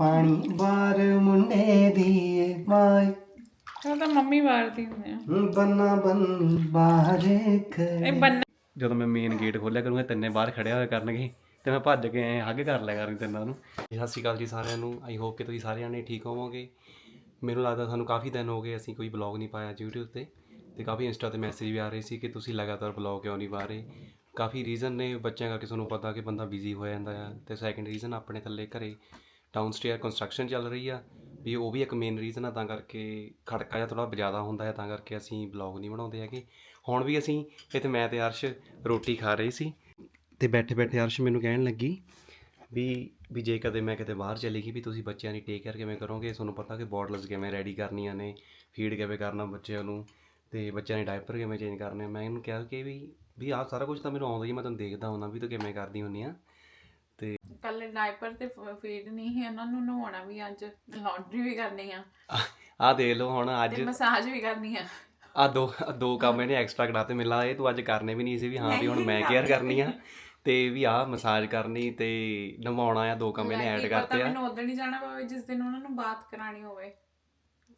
ਪਾਣੀ ਬਾਰ ਮੁੰਡੇ ਦੀ ਮਾਈ ਉਹ ਤਾਂ ਮੰਮੀ ਵਾਰਦੀ ਹੁੰਦੇ ਆ। ਬੰਨਾ ਬੰਨੀ ਬਾਹਰ ਇਹ ਬੰਨ ਜਦੋਂ ਮੈਂ ਮੇਨ ਗੇਟ ਖੋਲਿਆ ਕਰੂੰਗਾ ਤਿੰਨੇ ਬਾਹਰ ਖੜਿਆ ਹੋਇਆ ਕਰਨਗੇ। ਤੇ ਮੈਂ ਭੱਜ ਕੇ ਐ ਹੱਗ ਕਰ ਲਿਆ ਕਰਾਂਗੀ ਤਿੰਨਾਂ ਨੂੰ। ਸਤਿ ਸ਼੍ਰੀ ਅਕਾਲ ਜੀ ਸਾਰਿਆਂ ਨੂੰ। ਆਈ ਹੋਪ ਕਿ ਤੁਸੀਂ ਸਾਰਿਆਂ ਨੇ ਠੀਕ ਹੋਵੋਗੇ। ਮੈਨੂੰ ਲੱਗਦਾ ਸਾਨੂੰ ਕਾਫੀ ਦਿਨ ਹੋ ਗਏ ਅਸੀਂ ਕੋਈ ਬਲੌਗ ਨਹੀਂ ਪਾਇਆ YouTube ਤੇ। ਤੇ ਕਾਫੀ ਇੰਸਟਾ ਤੇ ਮੈਸੇਜ ਵੀ ਆ ਰਹੇ ਸੀ ਕਿ ਤੁਸੀਂ ਲਗਾਤਾਰ ਬਲੌਗ ਕਿਉਂ ਨਹੀਂ ਪਾ ਰਹੇ? ਕਾਫੀ ਰੀਜ਼ਨ ਨੇ ਬੱਚਿਆਂ ਕਰਕੇ ਤੁਹਾਨੂੰ ਪਤਾ ਕਿ ਬੰਦਾ ਬਿਜ਼ੀ ਹੋ ਜਾਂਦਾ ਆ। ਤੇ ਸੈਕੰਡ ਰੀਜ਼ਨ ਆਪਣੇ ਥੱਲੇ ਘਰੇ ਡਾਊਨ ਸਟੇਅਰ ਕੰਸਟਰਕਸ਼ਨ ਚੱਲ ਰਹੀ ਆ, ਵੀ ਉਹ ਵੀ ਇੱਕ ਮੇਨ ਰੀਜ਼ਨ ਆ, ਤਾਂ ਕਰਕੇ ਖੜਕਾ ਜਿਹਾ ਥੋੜਾ ਜ਼ਿਆਦਾ ਹੁੰਦਾ ਹੈ, ਤਾਂ ਕਰਕੇ ਅਸੀਂ ਬਲੌਗ ਨਹੀਂ ਬਣਾਉਂਦੇ ਹੈਗੇ। ਹੁਣ ਵੀ ਅਸੀਂ ਇੱਥੇ ਮੈਂ ਤੇ ਅਰਸ਼ ਰੋਟੀ ਖਾ ਰਹੀ ਸੀ ਤੇ ਬੈਠੇ ਬੈਠੇ ਅਰਸ਼ ਮੈਨੂੰ ਕਹਿਣ ਲੱਗੀ ਵੀ ਵੀ ਜੇ ਕਦੇ ਮੈਂ ਕਿਤੇ ਬਾਹਰ ਚਲੀ ਗਈ, ਵੀ ਤੁਸੀਂ ਬੱਚਿਆਂ ਦੀ ਟੇਕ ਕੇਅਰ ਕਿਵੇਂ ਕਰੋਗੇ? ਤੁਹਾਨੂੰ ਪਤਾ ਕਿ ਬੋਟਲਸ ਕਿਵੇਂ ਰੈਡੀ ਕਰਨੀਆਂ ਨੇ ਫੀਡ ਕਿਵੇਂ ਕਰਨਾ ਬੱਚਿਆਂ ਨੂੰ ਤੇ ਬੱਚਿਆਂ ਦੇ ਡਾਇਪਰ ਕਿਵੇਂ ਚੇਂਜ ਕਰਨੇ ਮੈਂ ਇਹਨੂੰ ਕਿਹਾ ਕਿ ਵੀ ਵੀ ਆਹ ਸਾਰਾ ਕੁਝ ਤਾਂ ਮੈਨੂੰ ਆਉਂਦਾ ਹੀ ਮੈਂ ਤੁਹਾਨੂੰ ਦੇਖਦਾ ਹੁੰਦਾ ਵੀ ਤੂੰ ਕਿਵੇਂ ਕਰਦੀ ਹੁੰਨੀ ਆ। ਡਾਈਪਰ ਤੇ ਫੀਡ ਨਹੀਂ ਹੈ ਉਹਨਾਂ ਨੂੰ ਨਹਾਉਣਾ ਵੀ ਅੱਜ ਲਾਂਡਰੀ ਵੀ ਕਰਨੀ ਆ। ਆਹ ਦੇਖ ਲਓ ਹੁਣ ਅੱਜ ਤੇ ਮਸਾਜ ਵੀ ਕਰਨੀ ਆ। ਆ ਦੋ ਦੋ ਕੰਮ ਇਹਨੇ ਐਕਸਟਰਾ ਕਰਾਤੇ ਮਿਲਾ ਇਹ ਤੂੰ ਅੱਜ ਕਰਨੇ ਵੀ ਨਹੀਂ ਸੀ ਵੀ ਹਾਂ ਵੀ ਹੁਣ ਮੈਂ ਕੇਅਰ ਕਰਨੀ ਆ। ਤੇ ਵੀ ਆਹ ਮਸਾਜ ਕਰਨੀ ਤੇ ਨਵਾਉਣਾ ਆ ਦੋ ਕੰਮ ਇਹਨੇ ਐਡ ਕਰਤੇ ਆ। ਮੈਨੂੰ ਉਦੋਂ ਹੀ ਜਾਣਾ ਪਵੇ ਜਿਸ ਦਿਨ ਉਹਨਾਂ ਨੂੰ ਬਾਤ ਕਰਾਣੀ ਹੋਵੇ।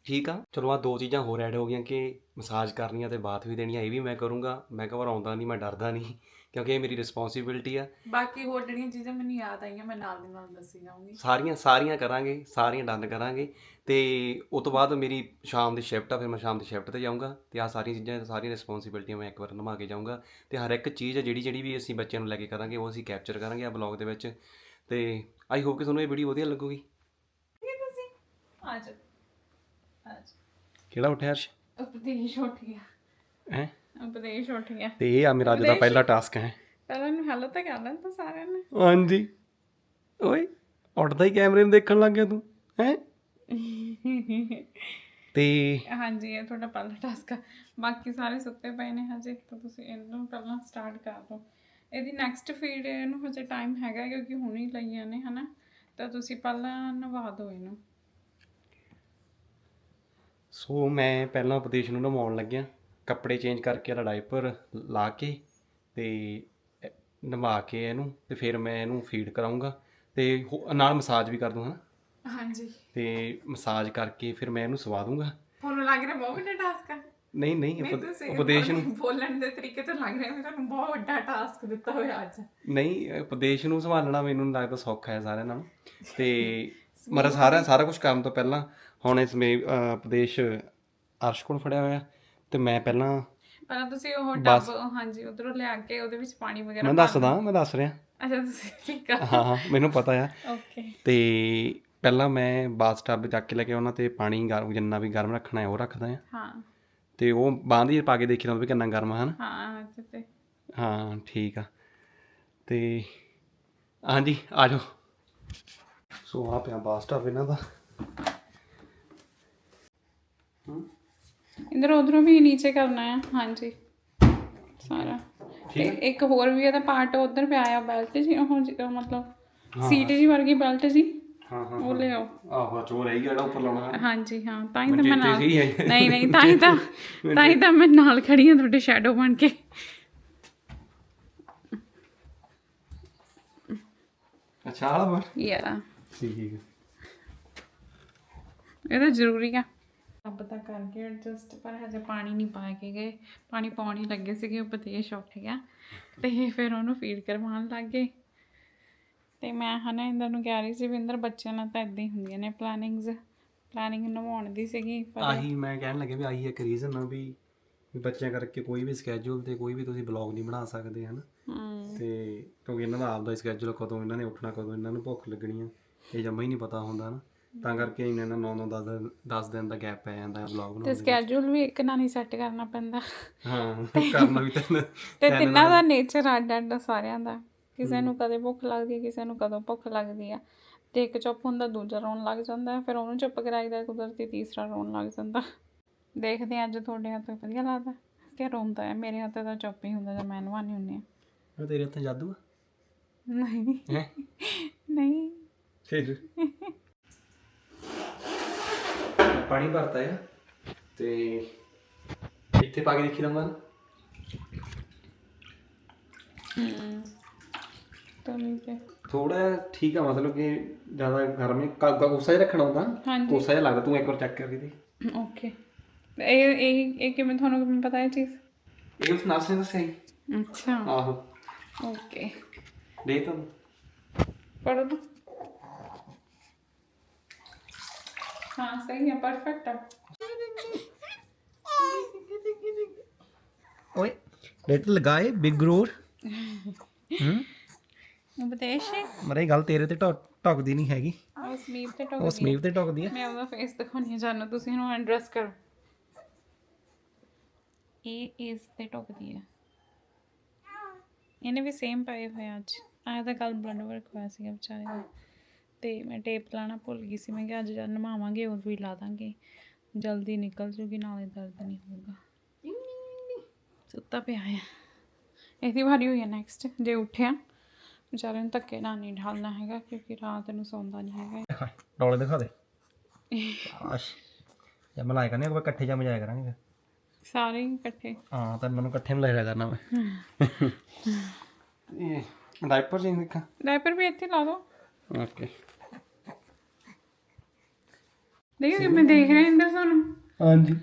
ਠੀਕ ਆ? ਚਲੋ ਆ ਦੋ ਚੀਜ਼ਾਂ ਹੋਰ ਐਡ ਹੋ ਗਈਆਂ ਕਿ ਮਸਾਜ ਕਰਨੀ ਆ ਤੇ ਬਾਤ ਵੀ ਦੇਣੀ ਆ ਇਹ ਵੀ ਮੈਂ ਕਰੂੰਗਾ। ਮੈਂ ਘਬਰਾਉਂਦਾ ਨਹੀਂ ਮੈਂ ਡਰਦਾ ਨਹੀਂ ਕਿਉਂਕਿ ਇਹ ਮੇਰੀ ਰਿਸਪੌਂਸਿਬਿਲਟੀ ਆ। ਬਾਕੀ ਹੋਰ ਜਿਹੜੀਆਂ ਚੀਜ਼ਾਂ ਮੈਨੂੰ ਯਾਦ ਆਈਆਂ ਮੈਂ ਨਾਲ ਦੀ ਨਾਲ ਦੱਸੀ ਜਾਊਂਗੀ। ਸਾਰੀਆਂ ਸਾਰੀਆਂ ਕਰਾਂਗੇ ਸਾਰੀਆਂ ਡਨ ਕਰਾਂਗੇ। ਤੇ ਉਸ ਤੋਂ ਬਾਅਦ ਮੇਰੀ ਸ਼ਾਮ ਦੀ ਸ਼ਿਫਟ ਆ ਫਿਰ ਮੈਂ ਸ਼ਾਮ ਦੀ ਸ਼ਿਫਟ ਤੇ ਜਾਊਂਗਾ। ਤੇ ਆ ਸਾਰੀਆਂ ਚੀਜ਼ਾਂ ਸਾਰੀਆਂ ਰਿਸਪੌਂਸਿਬਿਲਟੀਆਂ ਮੈਂ ਇੱਕ ਵਾਰ ਨਿਭਾ ਕੇ ਜਾਊਂਗਾ। ਤੇ ਹਰ ਇੱਕ ਚੀਜ਼ ਜਿਹੜੀ ਜਿਹੜੀ ਵੀ ਅਸੀਂ ਬੱਚਿਆਂ ਨੂੰ ਲੈ ਕੇ ਕਰਾਂਗੇ ਉਹ ਅਸੀਂ ਕੈਪਚਰ ਕਰਾਂਗੇ ਆ ਬਲੌਗ ਦੇ ਵਿੱਚ। ਤੇ ਆਈ ਹੋਪ ਕਿ ਤੁਹਾਨੂੰ ਇਹ ਵੀਡੀਓ ਵਧੀਆ ਲੱਗੂਗੀ। ਠੀਕ ਹੈ ਤੁਸੀਂ ਆ ਜਾਓ। ਕਿਹੜਾ ਉੱਠਿਆ ਹਰਸ਼ ਉਪਦੇਸ਼ ਉੱਠ ਗਿਆ। ਹੈ? ਉਪਦੇਸ਼ ਉੱਠ ਗਿਆ। ਤੇ ਇਹ ਆ ਮੇਰਾ ਅੱਜ ਦਾ ਪਹਿਲਾ ਟਾਸਕ ਹੈ। ਪਹਿਲਾਂ ਨੂੰ ਹੈਲੋ ਤਾਂ ਕਰ ਲੈਣ ਤਾਂ ਸਾਰਿਆਂ ਨੇ। ਹਾਂਜੀ। ਓਏ ਉੱਠਦਾ ਹੀ ਕੈਮਰੇ ਨੂੰ ਦੇਖਣ ਲੱਗ ਗਿਆ ਤੂੰ ਹੈ? ਤੇ ਹਾਂਜੀ ਇਹ ਤੁਹਾਡਾ ਪਹਿਲਾ ਟਾਸਕ ਆ। ਬਾਕੀ ਸਾਰੇ ਸੁੱਤੇ ਪਏ ਨੇ ਹਜੇ ਤਾਂ ਤੁਸੀਂ ਇਹਨੂੰ ਪਹਿਲਾਂ ਸਟਾਰਟ ਕਰ ਲਓ ਇਹਦੀ ਨੈਕਸਟ ਫੀਡ ਇਹਨੂੰ ਹਜੇ ਟਾਈਮ ਹੈਗਾ ਕਿਉਂਕਿ ਹੁਣ ਹੀ ਲਈਆਂ ਨੇ ਹਨਾ? ਤਾਂ ਤੁਸੀਂ ਪਹਿਲਾਂ ਨਵਾ ਦਿਓ ਇਹਨੂੰ। ਸੋ ਮੈਂ ਪਹਿਲਾਂ ਉਪਦੇਸ਼ ਨੂੰ ਨਵਾਉਣ ਲੱਗਿਆ। ਕੱਪੜੇ ਚੇਂਜ ਕਰਕੇ ਇਹਦਾ ਡਾਈਪਰ ਲਾ ਕੇ ਤੇ ਨਵਾ ਕੇ ਇਹਨੂੰ ਤੇ ਫਿਰ ਮੈਂ ਇਹਨੂੰ ਫੀਡ ਕਰਾਉਂਗਾ ਤੇ ਹੋ- ਨਾਲ ਮਸਾਜ ਵੀ ਕਰ ਦੂੰਗਾ ਹਾਂਜੀ। ਤੇ ਮਸਾਜ ਕਰਕੇ ਫਿਰ ਮੈਂ ਇਹਨੂੰ ਸਵਾ ਦੂੰਗਾ। ਤੁਹਾਨੂੰ ਲੱਗ ਰਿਹਾ ਬਹੁਤ ਵੱਡਾ ਟਾਸਕ ਆ। ਨਹੀਂ ਨਹੀਂ ਨਹੀਂ ਉਪ- ਤੁਸੀਂ ਉਪਦੇਸ਼ ਨੂੰ ਬੋਲਣ ਦੇ ਤਰੀਕੇ ਤੋਂ ਲੱਗ ਰਿਹਾ ਵੀ ਤੁਹਾਨੂੰ ਬਹੁਤ ਵੱਡਾ ਟਾਸਕ ਦਿੱਤਾ ਹੋਇਆ ਅੱਜ। ਨਹੀਂ ਉਪਦੇਸ਼ ਨੂੰ ਸੰਭਾਲਣਾ ਮੈਨੂੰ ਨਹੀਂ ਲੱਗਦਾ ਸੌਖਾ ਹੈ ਸਾਰਿਆਂ ਨਾਲੋਂ। ਤੇ ਮਰਾ ਸਾਰਾ ਸਾਰਾ ਕੁਝ ਕਰਨ ਤੋਂ ਪਹਿਲਾਂ ਹੁਣ ਇਸ ਮੇ ਉਪਦੇਸ਼ ਅਰਸ਼ ਕੋਲ ਫੜਿਆ ਹੋਇਆ ਤੇ ਮੈਂ ਪਹਿਲਾਂ ਪਹਿਲਾਂ ਤੁਸੀਂ ਉਹ ਟੱਬ ਹਾਂਜੀ ਉਧਰੋਂ ਲਿਆ ਕੇ ਉਹਦੇ ਵਿੱਚ ਪਾਣੀ ਵਗੈਰਾ ਮੈਂ ਦੱਸਦਾ ਮੈਂ ਦੱਸ ਰਿਹਾ। ਅੱਛਾ ਤੁਸੀਂ ਠੀਕ ਆ। ਹਾਂ ਮੈਨੂੰ ਪਤਾ ਆ। ਓਕੇ। ਤੇ ਪਹਿਲਾਂ ਮੈਂ ਬਾਥ ਟੱਬ ਚੱਕ ਕੇ ਲੈ ਕੇ ਉਹਨਾਂ ਤੇ ਪਾਣੀ ਗਰਮ ਜਿੰਨਾ ਵੀ ਗਰਮ ਰੱਖਣਾ ਹੈ ਉਹ ਰੱਖਦਾ ਆ। ਹਾਂ। ਤੇ ਉਹ ਬਾਂਹ ਦੀ ਪਾ ਕੇ ਦੇਖੀ ਤਾਂ ਵੀ ਕਿੰਨਾ ਗਰਮ ਹਨ? ਹਾਂ ਤੇ। ਹਾਂ ਠੀਕ ਆ। ਤੇ ਹਾਂਜੀ ਆ ਜਾਓ। ਸੋ ਆ ਪਿਆ ਬਾਥ ਟੱਬ ਇਹਨਾਂ ਦਾ। ਇਧਰ ਉਧਰੋਂ ਵੀ ਨੀਚੇ ਕਰਨਾ ਹੈ ਹਾਂਜੀ। ਸਾਰਾ। ਤੇ ਇੱਕ ਹੋਰ ਵੀ ਇਹਦਾ ਪਾਰਟ ਉਧਰ ਪਿਆ ਆ ਬੈਲਟ ਜੀ ਉਹ ਜੀ- ਉਹ ਮਤਲਬ ਸੀਟ ਜੀ ਵਰਗੀ ਬੈਲਟ ਜੀ। ਹਾਂ ਹਾਂ ਉਹ ਲਿਆਓ। ਆਹੋ ਚੋ ਰਹੀ ਜਿਹੜਾ ਉੱਪਰ ਲਾਉਣਾ ਹੈ। ਹਾਂਜੀ ਹਾਂ ਤਾਂ ਹੀ ਤਾਂ ਮੈਂ ਨਾਲ ਸਹੀ ਹੈ ਨਹੀਂ ਨਹੀਂ ਤਾਂ ਹੀ ਤਾਂ ਤਾਂ ਹੀ ਤਾਂ ਮੈਂ ਨਾਲ ਖੜੀ ਹਾਂ ਤੁਹਾਡੇ ਸ਼ੈਡੋ ਬਣ ਕੇ। ਅੱਛਾ ਆਲਾ ਬਾਰ ਯਾ ਠੀਕ ਹੈ। ਇਹ ਤਾਂ ਜ਼ਰੂਰੀ ਆ। ਰੱਬ ਤਾਂ ਕਰਕੇ ਐਡਜਸਟ ਪਰ ਹਜੇ ਪਾਣੀ ਨਹੀਂ ਪਾ ਕੇ ਗਏ। ਪਾਣੀ ਪਾਉਣ ਹੀ ਲੱਗੇ ਸੀਗੇ ਉਪਦੇਸ਼ ਉੱਠ ਗਿਆ ਤੇ ਫਿਰ ਉਹਨੂੰ ਫੀਡ ਕਰਵਾਉਣ ਲੱਗ ਗਏ। ਤੇ ਮੈਂ ਹਨਾ ਇੰਦਰ ਨੂੰ ਕਹਿ ਰਹੀ ਸੀ ਵੀ ਇੰਦਰ ਬੱਚਿਆਂ ਨਾਲ ਤਾਂ ਇਦਾਂ ਹੀ ਹੁੰਦੀਆਂ ਨੇ ਪਲੈਨਿੰਗਸ ਪਲੈਨਿੰਗ ਨਵਾਉਣ ਦੀ ਸੀਗੀ ਪਰ ਆਹੀ ਮੈਂ ਕਹਿਣ ਲੱਗੇ ਵੀ ਆਹੀ ਇੱਕ ਰੀਜ਼ਨ ਆ ਵੀ ਵੀ ਬੱਚਿਆਂ ਕਰਕੇ ਕੋਈ ਵੀ ਸਕੇਜੂਲ ਤੇ ਕੋਈ ਵੀ ਤੁਸੀਂ ਬਲੌਗ ਨਹੀਂ ਬਣਾ ਸਕਦੇ ਹਨ। ਹਮ, ਤੇ ਕਿਉਂਕਿ ਇਹਨਾਂ ਦਾ ਆਪਦਾ ਸਕੇਜੂਲ ਕਦੋਂ ਇਹਨਾਂ ਨੇ ਉੱਠਣਾ ਕਦੋਂ ਇਹਨਾਂ ਨੂੰ ਭੁੱਖ ਲੱਗਣੀ ਆ। ਇਹ ਜਮਾ ਹੀ ਨਹੀਂ ਪਤਾ ਹੁੰਦਾ ਨਾ। ਤਾਂ ਕਰਕੇ ਇਹਨਾਂ ਦਾ 9 9 10 10 ਦਿਨ ਦਾ ਗੈਪ ਪੈ ਜਾਂਦਾ ਬਲੌਗ ਤੇ ਬਣਾਉਣ ਸਕੇਜੂਲ ਵੀ ਇੱਕ ਨਾਲ ਹੀ ਸੈੱਟ ਕਰਨਾ ਪੈਂਦਾ। ਹਾਂ ਕਰਨਾ ਵੀ ਤਾਂ ਤੇ ਤਿੰਨਾਂ ਦਾ ਨੇਚਰ ਅੱਡ ਅੱਡ ਸਾਰਿਆਂ ਦਾ। ਕਿਸੇ ਨੂੰ ਕਦੇ ਭੁੱਖ ਲੱਗਦੀ ਹੈ ਕਿਸੇ ਨੂੰ ਕਦੋਂ ਭੁੱਖ ਲੱਗਦੀ ਆ। ਤੇ ਇੱਕ ਚੁੱਪ ਹੁੰਦਾ ਦੂਜਾ ਰੋਣ ਲੱਗ ਜਾਂਦਾ ਫਿਰ ਉਹਨੂੰ ਚੁੱਪ ਕਰਾਈਦਾ ਕੁਦਰਤੀ ਤੀਸਰਾ ਰੋਣ ਲੱਗ ਜਾਂਦਾ। ਦੇਖਦੇ ਹਾਂ ਅੱਜ ਤੁਹਾਡੇ ਹੱਥ ਵਧੀਆ ਲੱਗਦਾ ਕਿ ਰੋਂਦਾ ਹੈ ਮੇਰੇ ਹੱਥ ਤਾਂ ਚੁੱਪ ਹੀ ਹੁੰਦਾ ਜਦ ਮੈਂ ਨਵਾਨੀ ਹੁੰਨੀ ਆ ਤੇਰੇ ਹੱਥਾਂ ਜਾਦੂ ਆ? ਨਹੀਂ। ਹੈ? ਨਹੀਂ। ਫਿਰ। ਪਾਣੀ ਭਰਤਾ ਹੈ ਤੇ ਇੱਥੇ ਪਾ ਕੇ ਦੇਖੀ ਹਮ ਤਾਂ ਨੀਚੇ ਥੋੜਾ ਠੀਕ ਆ ਮਤਲਬ ਕਿ ਜ਼ਿਆਦਾ ਗਰਮ ਨਹੀਂ। ਕਾ- ਕਾ- ਕੋਸਾ ਜਿਹਾ ਰੱਖਣਾ ਹੁੰਦਾ। ਹਾਂਜੀ। ਕੋਸਾ ਜਿਹਾ ਲੱਗਦਾ ਤੂੰ ਇੱਕ ਵਾਰ ਚੈੱਕ ਕਰਕੇ ਦੇ ਓਕੇ। ਇਹ ਇਹ ਇਹ ਕਿਵੇਂ ਤੁਹਾਨੂੰ ਕਿਵੇਂ ਪਤਾ ਇਹ ਚੀਜ਼? ਇਹ ਉਸ ਨਰਸ ਨੇ ਦੱਸਿਆ ਸੀ। ਅੱਛਾ। ਆਹੋ। ਓਕੇ। ਦੇ ਤੁਹਾਨੂੰ ਪੜੋ ਤਾਂ ਹਾਂ ਸਹੀ ਹੈ ਪਰਫੈਕਟ ਹੈ ਓਏ ਡੇਟ ਲਗਾਏ ਬਿਗ ਰੋਡ ਹੂੰ ਉਪਦੇਸ਼ ਮਰੇ ਗੱਲ ਤੇਰੇ ਤੇ ਟੁੱਕ- ਟੁੱਕਦੀ ਨਹੀਂ ਹੈਗੀ ਉਹ ਸਮੀਪ ਤੇ ਉਹ ਟੋਕ ਸਮੀਪ ਤੇ ਟੁੱਕਦੀ ਹੈ ਮੈਂ ਉਹਦਾ ਫੇਸ ਦਿਖਾਉਣੀ ਜਾਨੂੰ ਤੁਸੀਂ ਇਹਨੂੰ ਐਡਰੈਸ ਕਰੋ ਇਹ ਇਸ ਤੇ ਟੋਕਦੀ ਹੈ ਇਹਨੇ ਵੀ ਸੇਮ ਪਾਏ ਹੋਏ ਅੱਜ ਆਇਆ ਤਾਂ ਕੱਲ ਬਲੱਡ ਵਰਕ ਹੋਇਆ ਸੀਗਾ ਵਿਚਾਰੇ ਦਾ ਤੇ ਮੈਂ ਟੇਪ ਲਾਣਾ ਭੁੱਲ ਗਈ ਸੀ। ਮੈਂ ਕਿਹਾ ਅੱਜ ਜਦ ਨਵਾਵਾਂਗੇ ਉਦੋਂ ਹੀ ਲਾ ਦਾਂਗੇ। ਜਲਦੀ ਨਿਕਲ ਜੂਗੀ ਨਾਲੇ ਦਰਦ ਨਹੀਂ ਹੋਊਗਾ। ਸੁੱਤਾ ਪਿਆ ਹੈ ਇਹਦੀ ਵਾਰੀ ਹੋਈ ਹੈ ਨੈਕਸਟ ਜੇ ਉੱਠਿਆ ਵਿਚਾਰੇ ਨੂੰ ਧੱਕੇ ਨਾਲ ਨਹੀਂ ਢਾਲਣਾ ਹੈਗਾ ਕਿਉਂਕਿ ਰਾਤ ਨੂੰ ਸੌਂਦਾ ਨਹੀਂ ਹੈਗਾ। ਡੋਲੇ ਦਿਖਾ ਦੇ। ਆਸ਼। ਜਾਂ ਮਲਾਈ ਕਰਨੇ ਆਪਾਂ ਇਕੱਠੇ ਜਾਂ ਮਜਾਇਆ ਕਰਾਂਗੇ ਫਿਰ। ਸਾਰੇ ਹੀ ਇਕੱਠੇ। ਹਾਂ ਤਾਂ ਮੈਨੂੰ ਇਕੱਠੇ ਮਲਾਇਆ ਕਰਨਾ ਮੈਂ। ਇਹ ਡਾਈਪਰ ਚੇਂਜ ਦੇਖਾਂ। ਡਾਇਪਰ ਵੀ ਇੱਥੇ ਲਾ ਦੋ। ਓਕੇ। ਦੇਖੋ ਕਿ ਮੈਂ ਦੇਖ ਰਿਹਾ ਇੰਦਰ ਤੁਹਾਨੂੰ ਹਾਂਜੀ।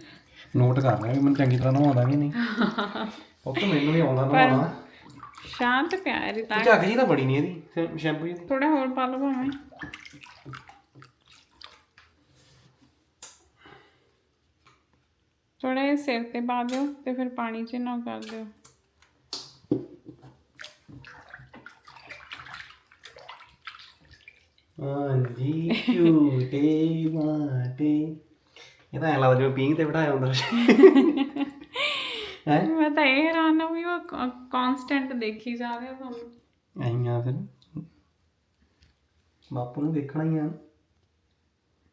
ਨੋਟ ਕਰ ਲਿਆ ਕਿ ਮੈਨੂੰ ਚੰਗੀ ਤਰ੍ਹਾਂ ਨਹਾਉਂਦਾ ਕਿ ਨਹੀਂ। ਉਹ ਤਾਂ ਮੈਨੂੰ ਵੀ ਆਉਂਦਾ ਨਹਾਉਣਾ। ਸ਼ਾਂਤ ਪਿਆਰੀ ਤਾਂ। ਝੱਗ ਜੀ ਤਾਂ ਬੜੀ ਨਹੀਂ ਇਹਦੀ ਸ਼ੈਂਪੂ ਜੀ ਦੀ ਥੋੜਾ ਹੋਰ ਪਾ ਲਓ ਭਾਵੇਂ। ਥੋੜਾ ਜਿਹਾ ਸਿਰ ਤੇ ਪਾ ਦਿਓ ਤੇ ਫਿਰ ਪਾਣੀ 'ਚ ਨਾ ਕਰ ਦਿਓ। ਹਾਂਜੀ ਝੂਟੇ ਮਾਟੇ ਇਹ ਤਾਂ ਐਂ ਲੱਗਦਾ ਜਿਵੇਂ ਪੀਂਘ ਤੇ ਬਿਠਾਇਆ ਹੁੰਦਾ ਸੀ। ਹੈ? ਮੈਂ ਤਾਂ ਇਹ ਹੈਰਾਨ ਹਾਂ ਵੀ ਉਹ ਕਨਸਟੈਂਟ ਦੇਖੀ ਜਾ ਰਿਹਾ ਤੁਹਾਨੂੰ। ਆਈਆਂ ਫਿਰ। ਬਾਪੂ ਨੂੰ ਦੇਖਣਾ ਹੀ ਆ।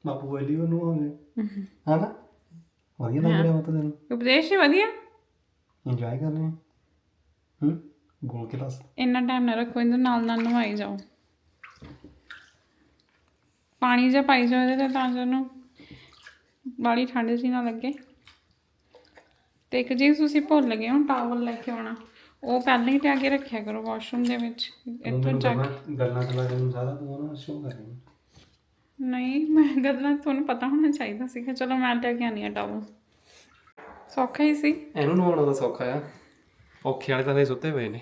ਬਾਪੂ ਵੈਲੀ ਨੂੰ ਹੋਵੇ ਹਾਂ ਨਾ? ਵਧੀਆ ਲੱਗ ਰਿਹਾ ਉਹ ਤਾਂ ਤੈਨੂੰ। ਉਪਦੇਸ਼ ਹੀ ਵਧੀਆ। ਇੰਜੋਏ ਕਰ ਰਹੇ ਹਾਂ ਹੂੰ? ਗੋਲ ਕੇ ਦੱਸ ਇੰਨਾ ਟਾਈਮ ਨਾ ਰੱਖੋ ਇਹਦੇ ਨਾਲ ਨਾਲ ਨਵਾਈ ਜਾਓ। ਪਾਣੀ ਜਿਹਾ ਪਾਈ ਇਹਦੇ ਤੇ ਤਾਂ ਜੋ ਉਹਨੂੰ ਬਾੜੀ ਠੰਡ ਜੀ ਨਾ ਲੱਗੇ। ਤੇ ਇੱਕ ਚੀਜ਼ ਤੁਸੀਂ ਭੁੱਲ ਗਏ ਹੋ ਟਾਵਲ ਲੈ ਕੇ ਆਉਣਾ। ਉਹ ਪਹਿਲਾਂ ਹੀ ਕੇ ਰੱਖਿਆ ਕਰੋ ਵਾਸ਼ਰੂਮ ਦੇ ਵਿੱਚ। ਇੱਥੋਂ ਚੱਕ। ਗੱਲਾਂ ਚਲਾ ਕੇ ਸਾਰਾ ਤੂੰ ਨਾ ਸ਼ੋਅ ਕਰ ਰਹੀ ਨਹੀਂ ਮੈਂ ਗੱਲਾਂ ਤੁਹਾਨੂੰ ਪਤਾ ਹੋਣਾ ਚਾਹੀਦਾ ਸੀਗਾ। ਚਲੋ ਮੈਂ ਲੈ ਕੇ ਆਨੀ ਆ ਟਾਵਲ ਸੌਖਾ ਹੀ ਸੀ। ਇਹਨੂੰ ਨਵਾਉਣਾ ਤਾਂ ਸੌਖਾ ਆ। ਔਖੇ ਵਾਲੇ ਤਾਂ ਹਲੇ ਸੁੱਤੇ ਪਏ ਨੇ।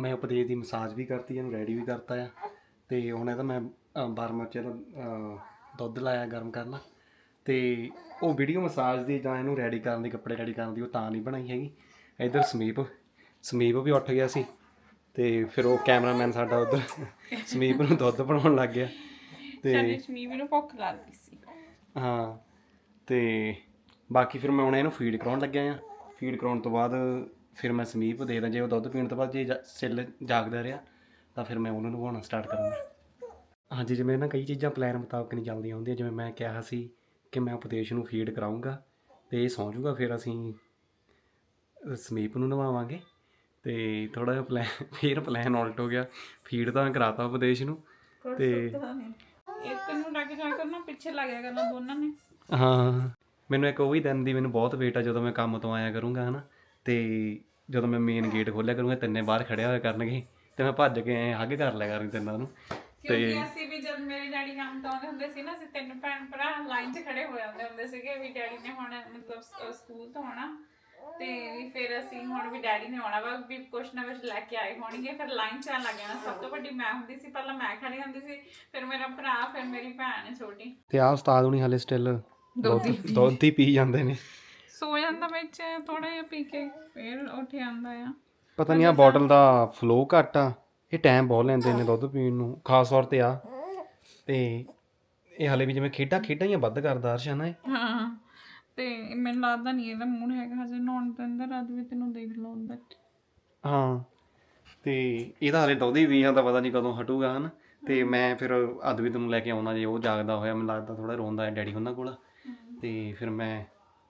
ਮੈਂ ਉਪਦੇਸ਼ ਦੀ ਮਸਾਜ ਵੀ ਕਰਤੀ ਇਹਨੂੰ ਰੈਡੀ ਵੀ ਕਰਤਾ ਆ। ਤੇ ਹੁਣ ਇਹਦਾ ਮੈਂ ਬਰਮਰ ਚ ਇਹਦਾ, ਦੁੱਧ ਲਾਇਆ ਗਰਮ ਕਰਨਾ। ਤੇ ਉਹ ਵੀਡੀਓ ਮਸਾਜ ਦੀ ਜਾਂ ਇਹਨੂੰ ਰੈਡੀ ਕਰਨ ਦੀ ਕੱਪੜੇ ਰੈਡੀ ਕਰਨ ਦੀ ਉਹ ਤਾਂ ਨਹੀਂ ਬਣਾਈ ਹੈਗੀ। ਇਧਰ ਸਮੀਪ ਸਮੀਪ ਵੀ ਉੱਠ ਗਿਆ ਸੀ। ਤੇ ਫਿਰ ਉਹ ਕੈਮਰਾਮੈਨ ਸਾਡਾ ਉਧਰ ਸਮੀਪ ਨੂੰ ਦੁੱਧ ਬਣਾਉਣ ਲੱਗ ਗਿਆ। ਤੇ ਸਾਡੇ ਸ਼ਮੀਵੀ ਨੂੰ ਭੁੱਖ ਲੱਗਦੀ ਸੀ। ਹਾਂ ਤੇ ਬਾਕੀ ਫਿਰ ਮੈਂ ਹੁਣ ਇਹਨੂੰ ਫੀਡ ਕਰਾਉਣ ਲੱਗਿਆ ਆ। ਫੀਡ ਕਰਾਉਣ ਤੋਂ ਬਾਅਦ ਫਿਰ ਮੈਂ ਸਮੀਪ ਦੇਖਦਾ ਜੇ ਉਹ ਦੁੱਧ ਪੀਣ ਤੋਂ ਬਾਅਦ ਜੇ ਜਾ- ਸਿੱਲ ਜਾਗਦਾ ਰਿਹਾ ਤਾਂ ਫਿਰ ਮੈਂ ਉਹਨੂੰ ਨਵਾਉਣਾ ਸਟਾਰਟ ਕਰੂੰਗਾ। ਹਾਂਜੀ ਜਿਵੇਂ ਨਾ ਕਈ ਚੀਜ਼ਾਂ ਪਲਾਨ ਮੁਤਾਬਕ ਨਹੀਂ ਚੱਲਦੀਆਂ ਹੁੰਦੀਆਂ ਜਿਵੇਂ ਮੈਂ ਕਿਹਾ ਸੀ ਕਿ ਮੈਂ ਉਪਦੇਸ਼ ਨੂੰ ਫੀਡ ਕਰਾਉਂਗਾ ਤੇ ਇਹ ਸੌਂ ਜਾਊਗਾ ਫਿਰ ਅਸੀਂ ਸਮੀਪ ਨੂੰ ਨਵਾਵਾਂਗੇ ਤੇ ਥੋੜਾ ਜਿਹਾ ਪਲਾਨ ਫਿਰ ਪਲਾਨ ਉਲਟ ਹੋ ਗਿਆ ਫੀਡ ਤਾਂ ਕਰਾਤਾ ਉਪਦੇਸ਼ ਨੂੰ ਤੇ ਇੱਕ ਨੂੰ ਲੱਗ ਜਾ ਕਰਨਾ ਪਿੱਛੇ ਲੱਗ ਜਾ ਕਰਨਾ ਦੋਨਾਂ ਨੇ। ਹਾਂ ਮੈਨੂੰ ਇੱਕ ਉਹ ਵੀ ਦਿਨ ਦੀ ਮੈਨੂੰ ਬਹੁਤ ਵੇਟ ਆ ਜਦੋਂ ਮੈਂ ਕੰਮ ਤੋਂ ਆਇਆ ਕਰੂੰਗਾ ਹਨਾ। ਤੇ ਜਦੋਂ ਮੈਂ ਮੇਨ ਗੇਟ ਖੋਲਿਆ ਕਰੂੰਗਾ ਤਿੰਨੇ ਬਾਹਰ ਖੜਿਆ ਹੋਇਆ ਕਰਨਗੇ ਤੇ ਮੈਂ ਭੱਜ ਕੇ ਐ ਹੱਗ ਕਰ ਲਿਆ ਕਰਾਂਗੀ ਤਿੰਨਾਂ ਨੂੰ। ਕਿਉਂਕਿ ਅਸੀਂ ਵੀ ਜਦ ਮੇਰੇ ਡੈਡੀ ਕੰਮ ਤੋਂ ਆਉਂਦੇ ਹੁੰਦੇ ਸੀ ਨਾ ਅਸੀਂ ਤਿੰਨ ਭੈਣ ਭਰਾ ਲਾਈਨ 'ਚ ਖੜੇ ਹੋ ਜਾਂਦੇ ਹੁੰਦੇ ਸੀਗੇ ਵੀ ਡੈਡੀ ਨੇ ਹੁਣ ਮਤਲਬ ਸ- ਸਕੂਲ ਤੋਂ ਆਉਣਾ। ਤੇ ਵੀ ਫਿਰ ਅਸੀਂ ਹੁਣ ਵੀ ਡੈਡੀ ਨੇ ਆਉਣਾ ਵਾ ਵੀ ਕੁਛ ਨਾ ਕੁਛ ਲੈ ਕੇ ਆਏ ਹੋਣਗੇ। ਫਿਰ ਲਾਈਨ 'ਚ ਆਉਣ ਲੱਗ ਜਾਣਾ ਸਭ ਤੋਂ ਵੱਡੀ ਮੈਂ ਹੁੰਦੀ ਸੀ ਪਹਿਲਾਂ ਮੈਂ ਖੜੀ ਹੁੰਦੀ ਸੀ ਫਿਰ ਮੇਰਾ ਭਰਾ ਫਿਰ ਮੇਰੀ ਭੈਣ ਛੋਟੀ। ਤੇ ਆ ਉਸਤਾਦ ਹੁਣੀ ਹਾਲੇ ਸਟਿਲ ਦੁੱਧ ਦੁੱਧ ਪੀ ਜਾਂਦੇ ਨੇ। ਸੋ ਜਾਂਦਾ ਵਿੱਚ ਥੋੜਾ ਜਿਹਾ ਪੀ ਕੇ ਫਿਰ ਉੱਠ ਜਾਂਦਾ ਆ। ਪਤਾ ਨਹੀਂ ਆ ਬੋਟਲ ਦਾ ਫਲੋ ਘੱਟ ਆ। ਇਹ ਟਾਈਮ ਬਹੁਤ ਲੈਂਦੇ ਨੇ ਦੁੱਧ ਪੀਣ ਨੂੰ ਖਾਸ ਤੌਰ ਤੇ ਆ। ਤੇ ਇਹ ਹਾਲੇ ਵੀ ਜਿਵੇਂ ਖੇਡਾਂ ਖੇਡਾਂ ਹੀ ਆ ਵੱਧ ਕਰਦਾ ਅਰਸ਼ ਨਾ ਇਹ? ਹਾਂ ਤੇ ਮੈਨੂੰ ਲੱਗਦਾ ਨਹੀਂ ਇਹਦਾ ਮੂਡ ਹੈਗਾ ਹਜੇ ਨਹਾਉਣ ਦੇ ਅੰਦਰ ਅੱਜ ਵੀ ਤੈਨੂੰ ਦੇਖ ਲਓ ਅੰਦਰ। ਹਾਂ ਤੇ ਇਹਦਾ ਹਾਲੇ ਦੁੱਧ ਹੀ ਵੀ ਆ ਤਾਂ ਪਤਾ ਨਹੀਂ ਕਦੋਂ ਹਟੂਗਾ ਹਨ ਤੇ ਮੈਂ ਫਿਰ ਅਦਵਿਤ ਨੂੰ ਲੈ ਕੇ ਆਉਣਾ ਜੇ ਉਹ ਜਾਗਦਾ ਹੋਇਆ ਮੈਨੂੰ ਲੱਗਦਾ ਥੋੜਾ ਰੋਂਦਾ ਹੈ ਡੈਡੀ ਉਹਨਾਂ ਕੋਲ। ਤੇ ਫਿਰ ਮੈਂ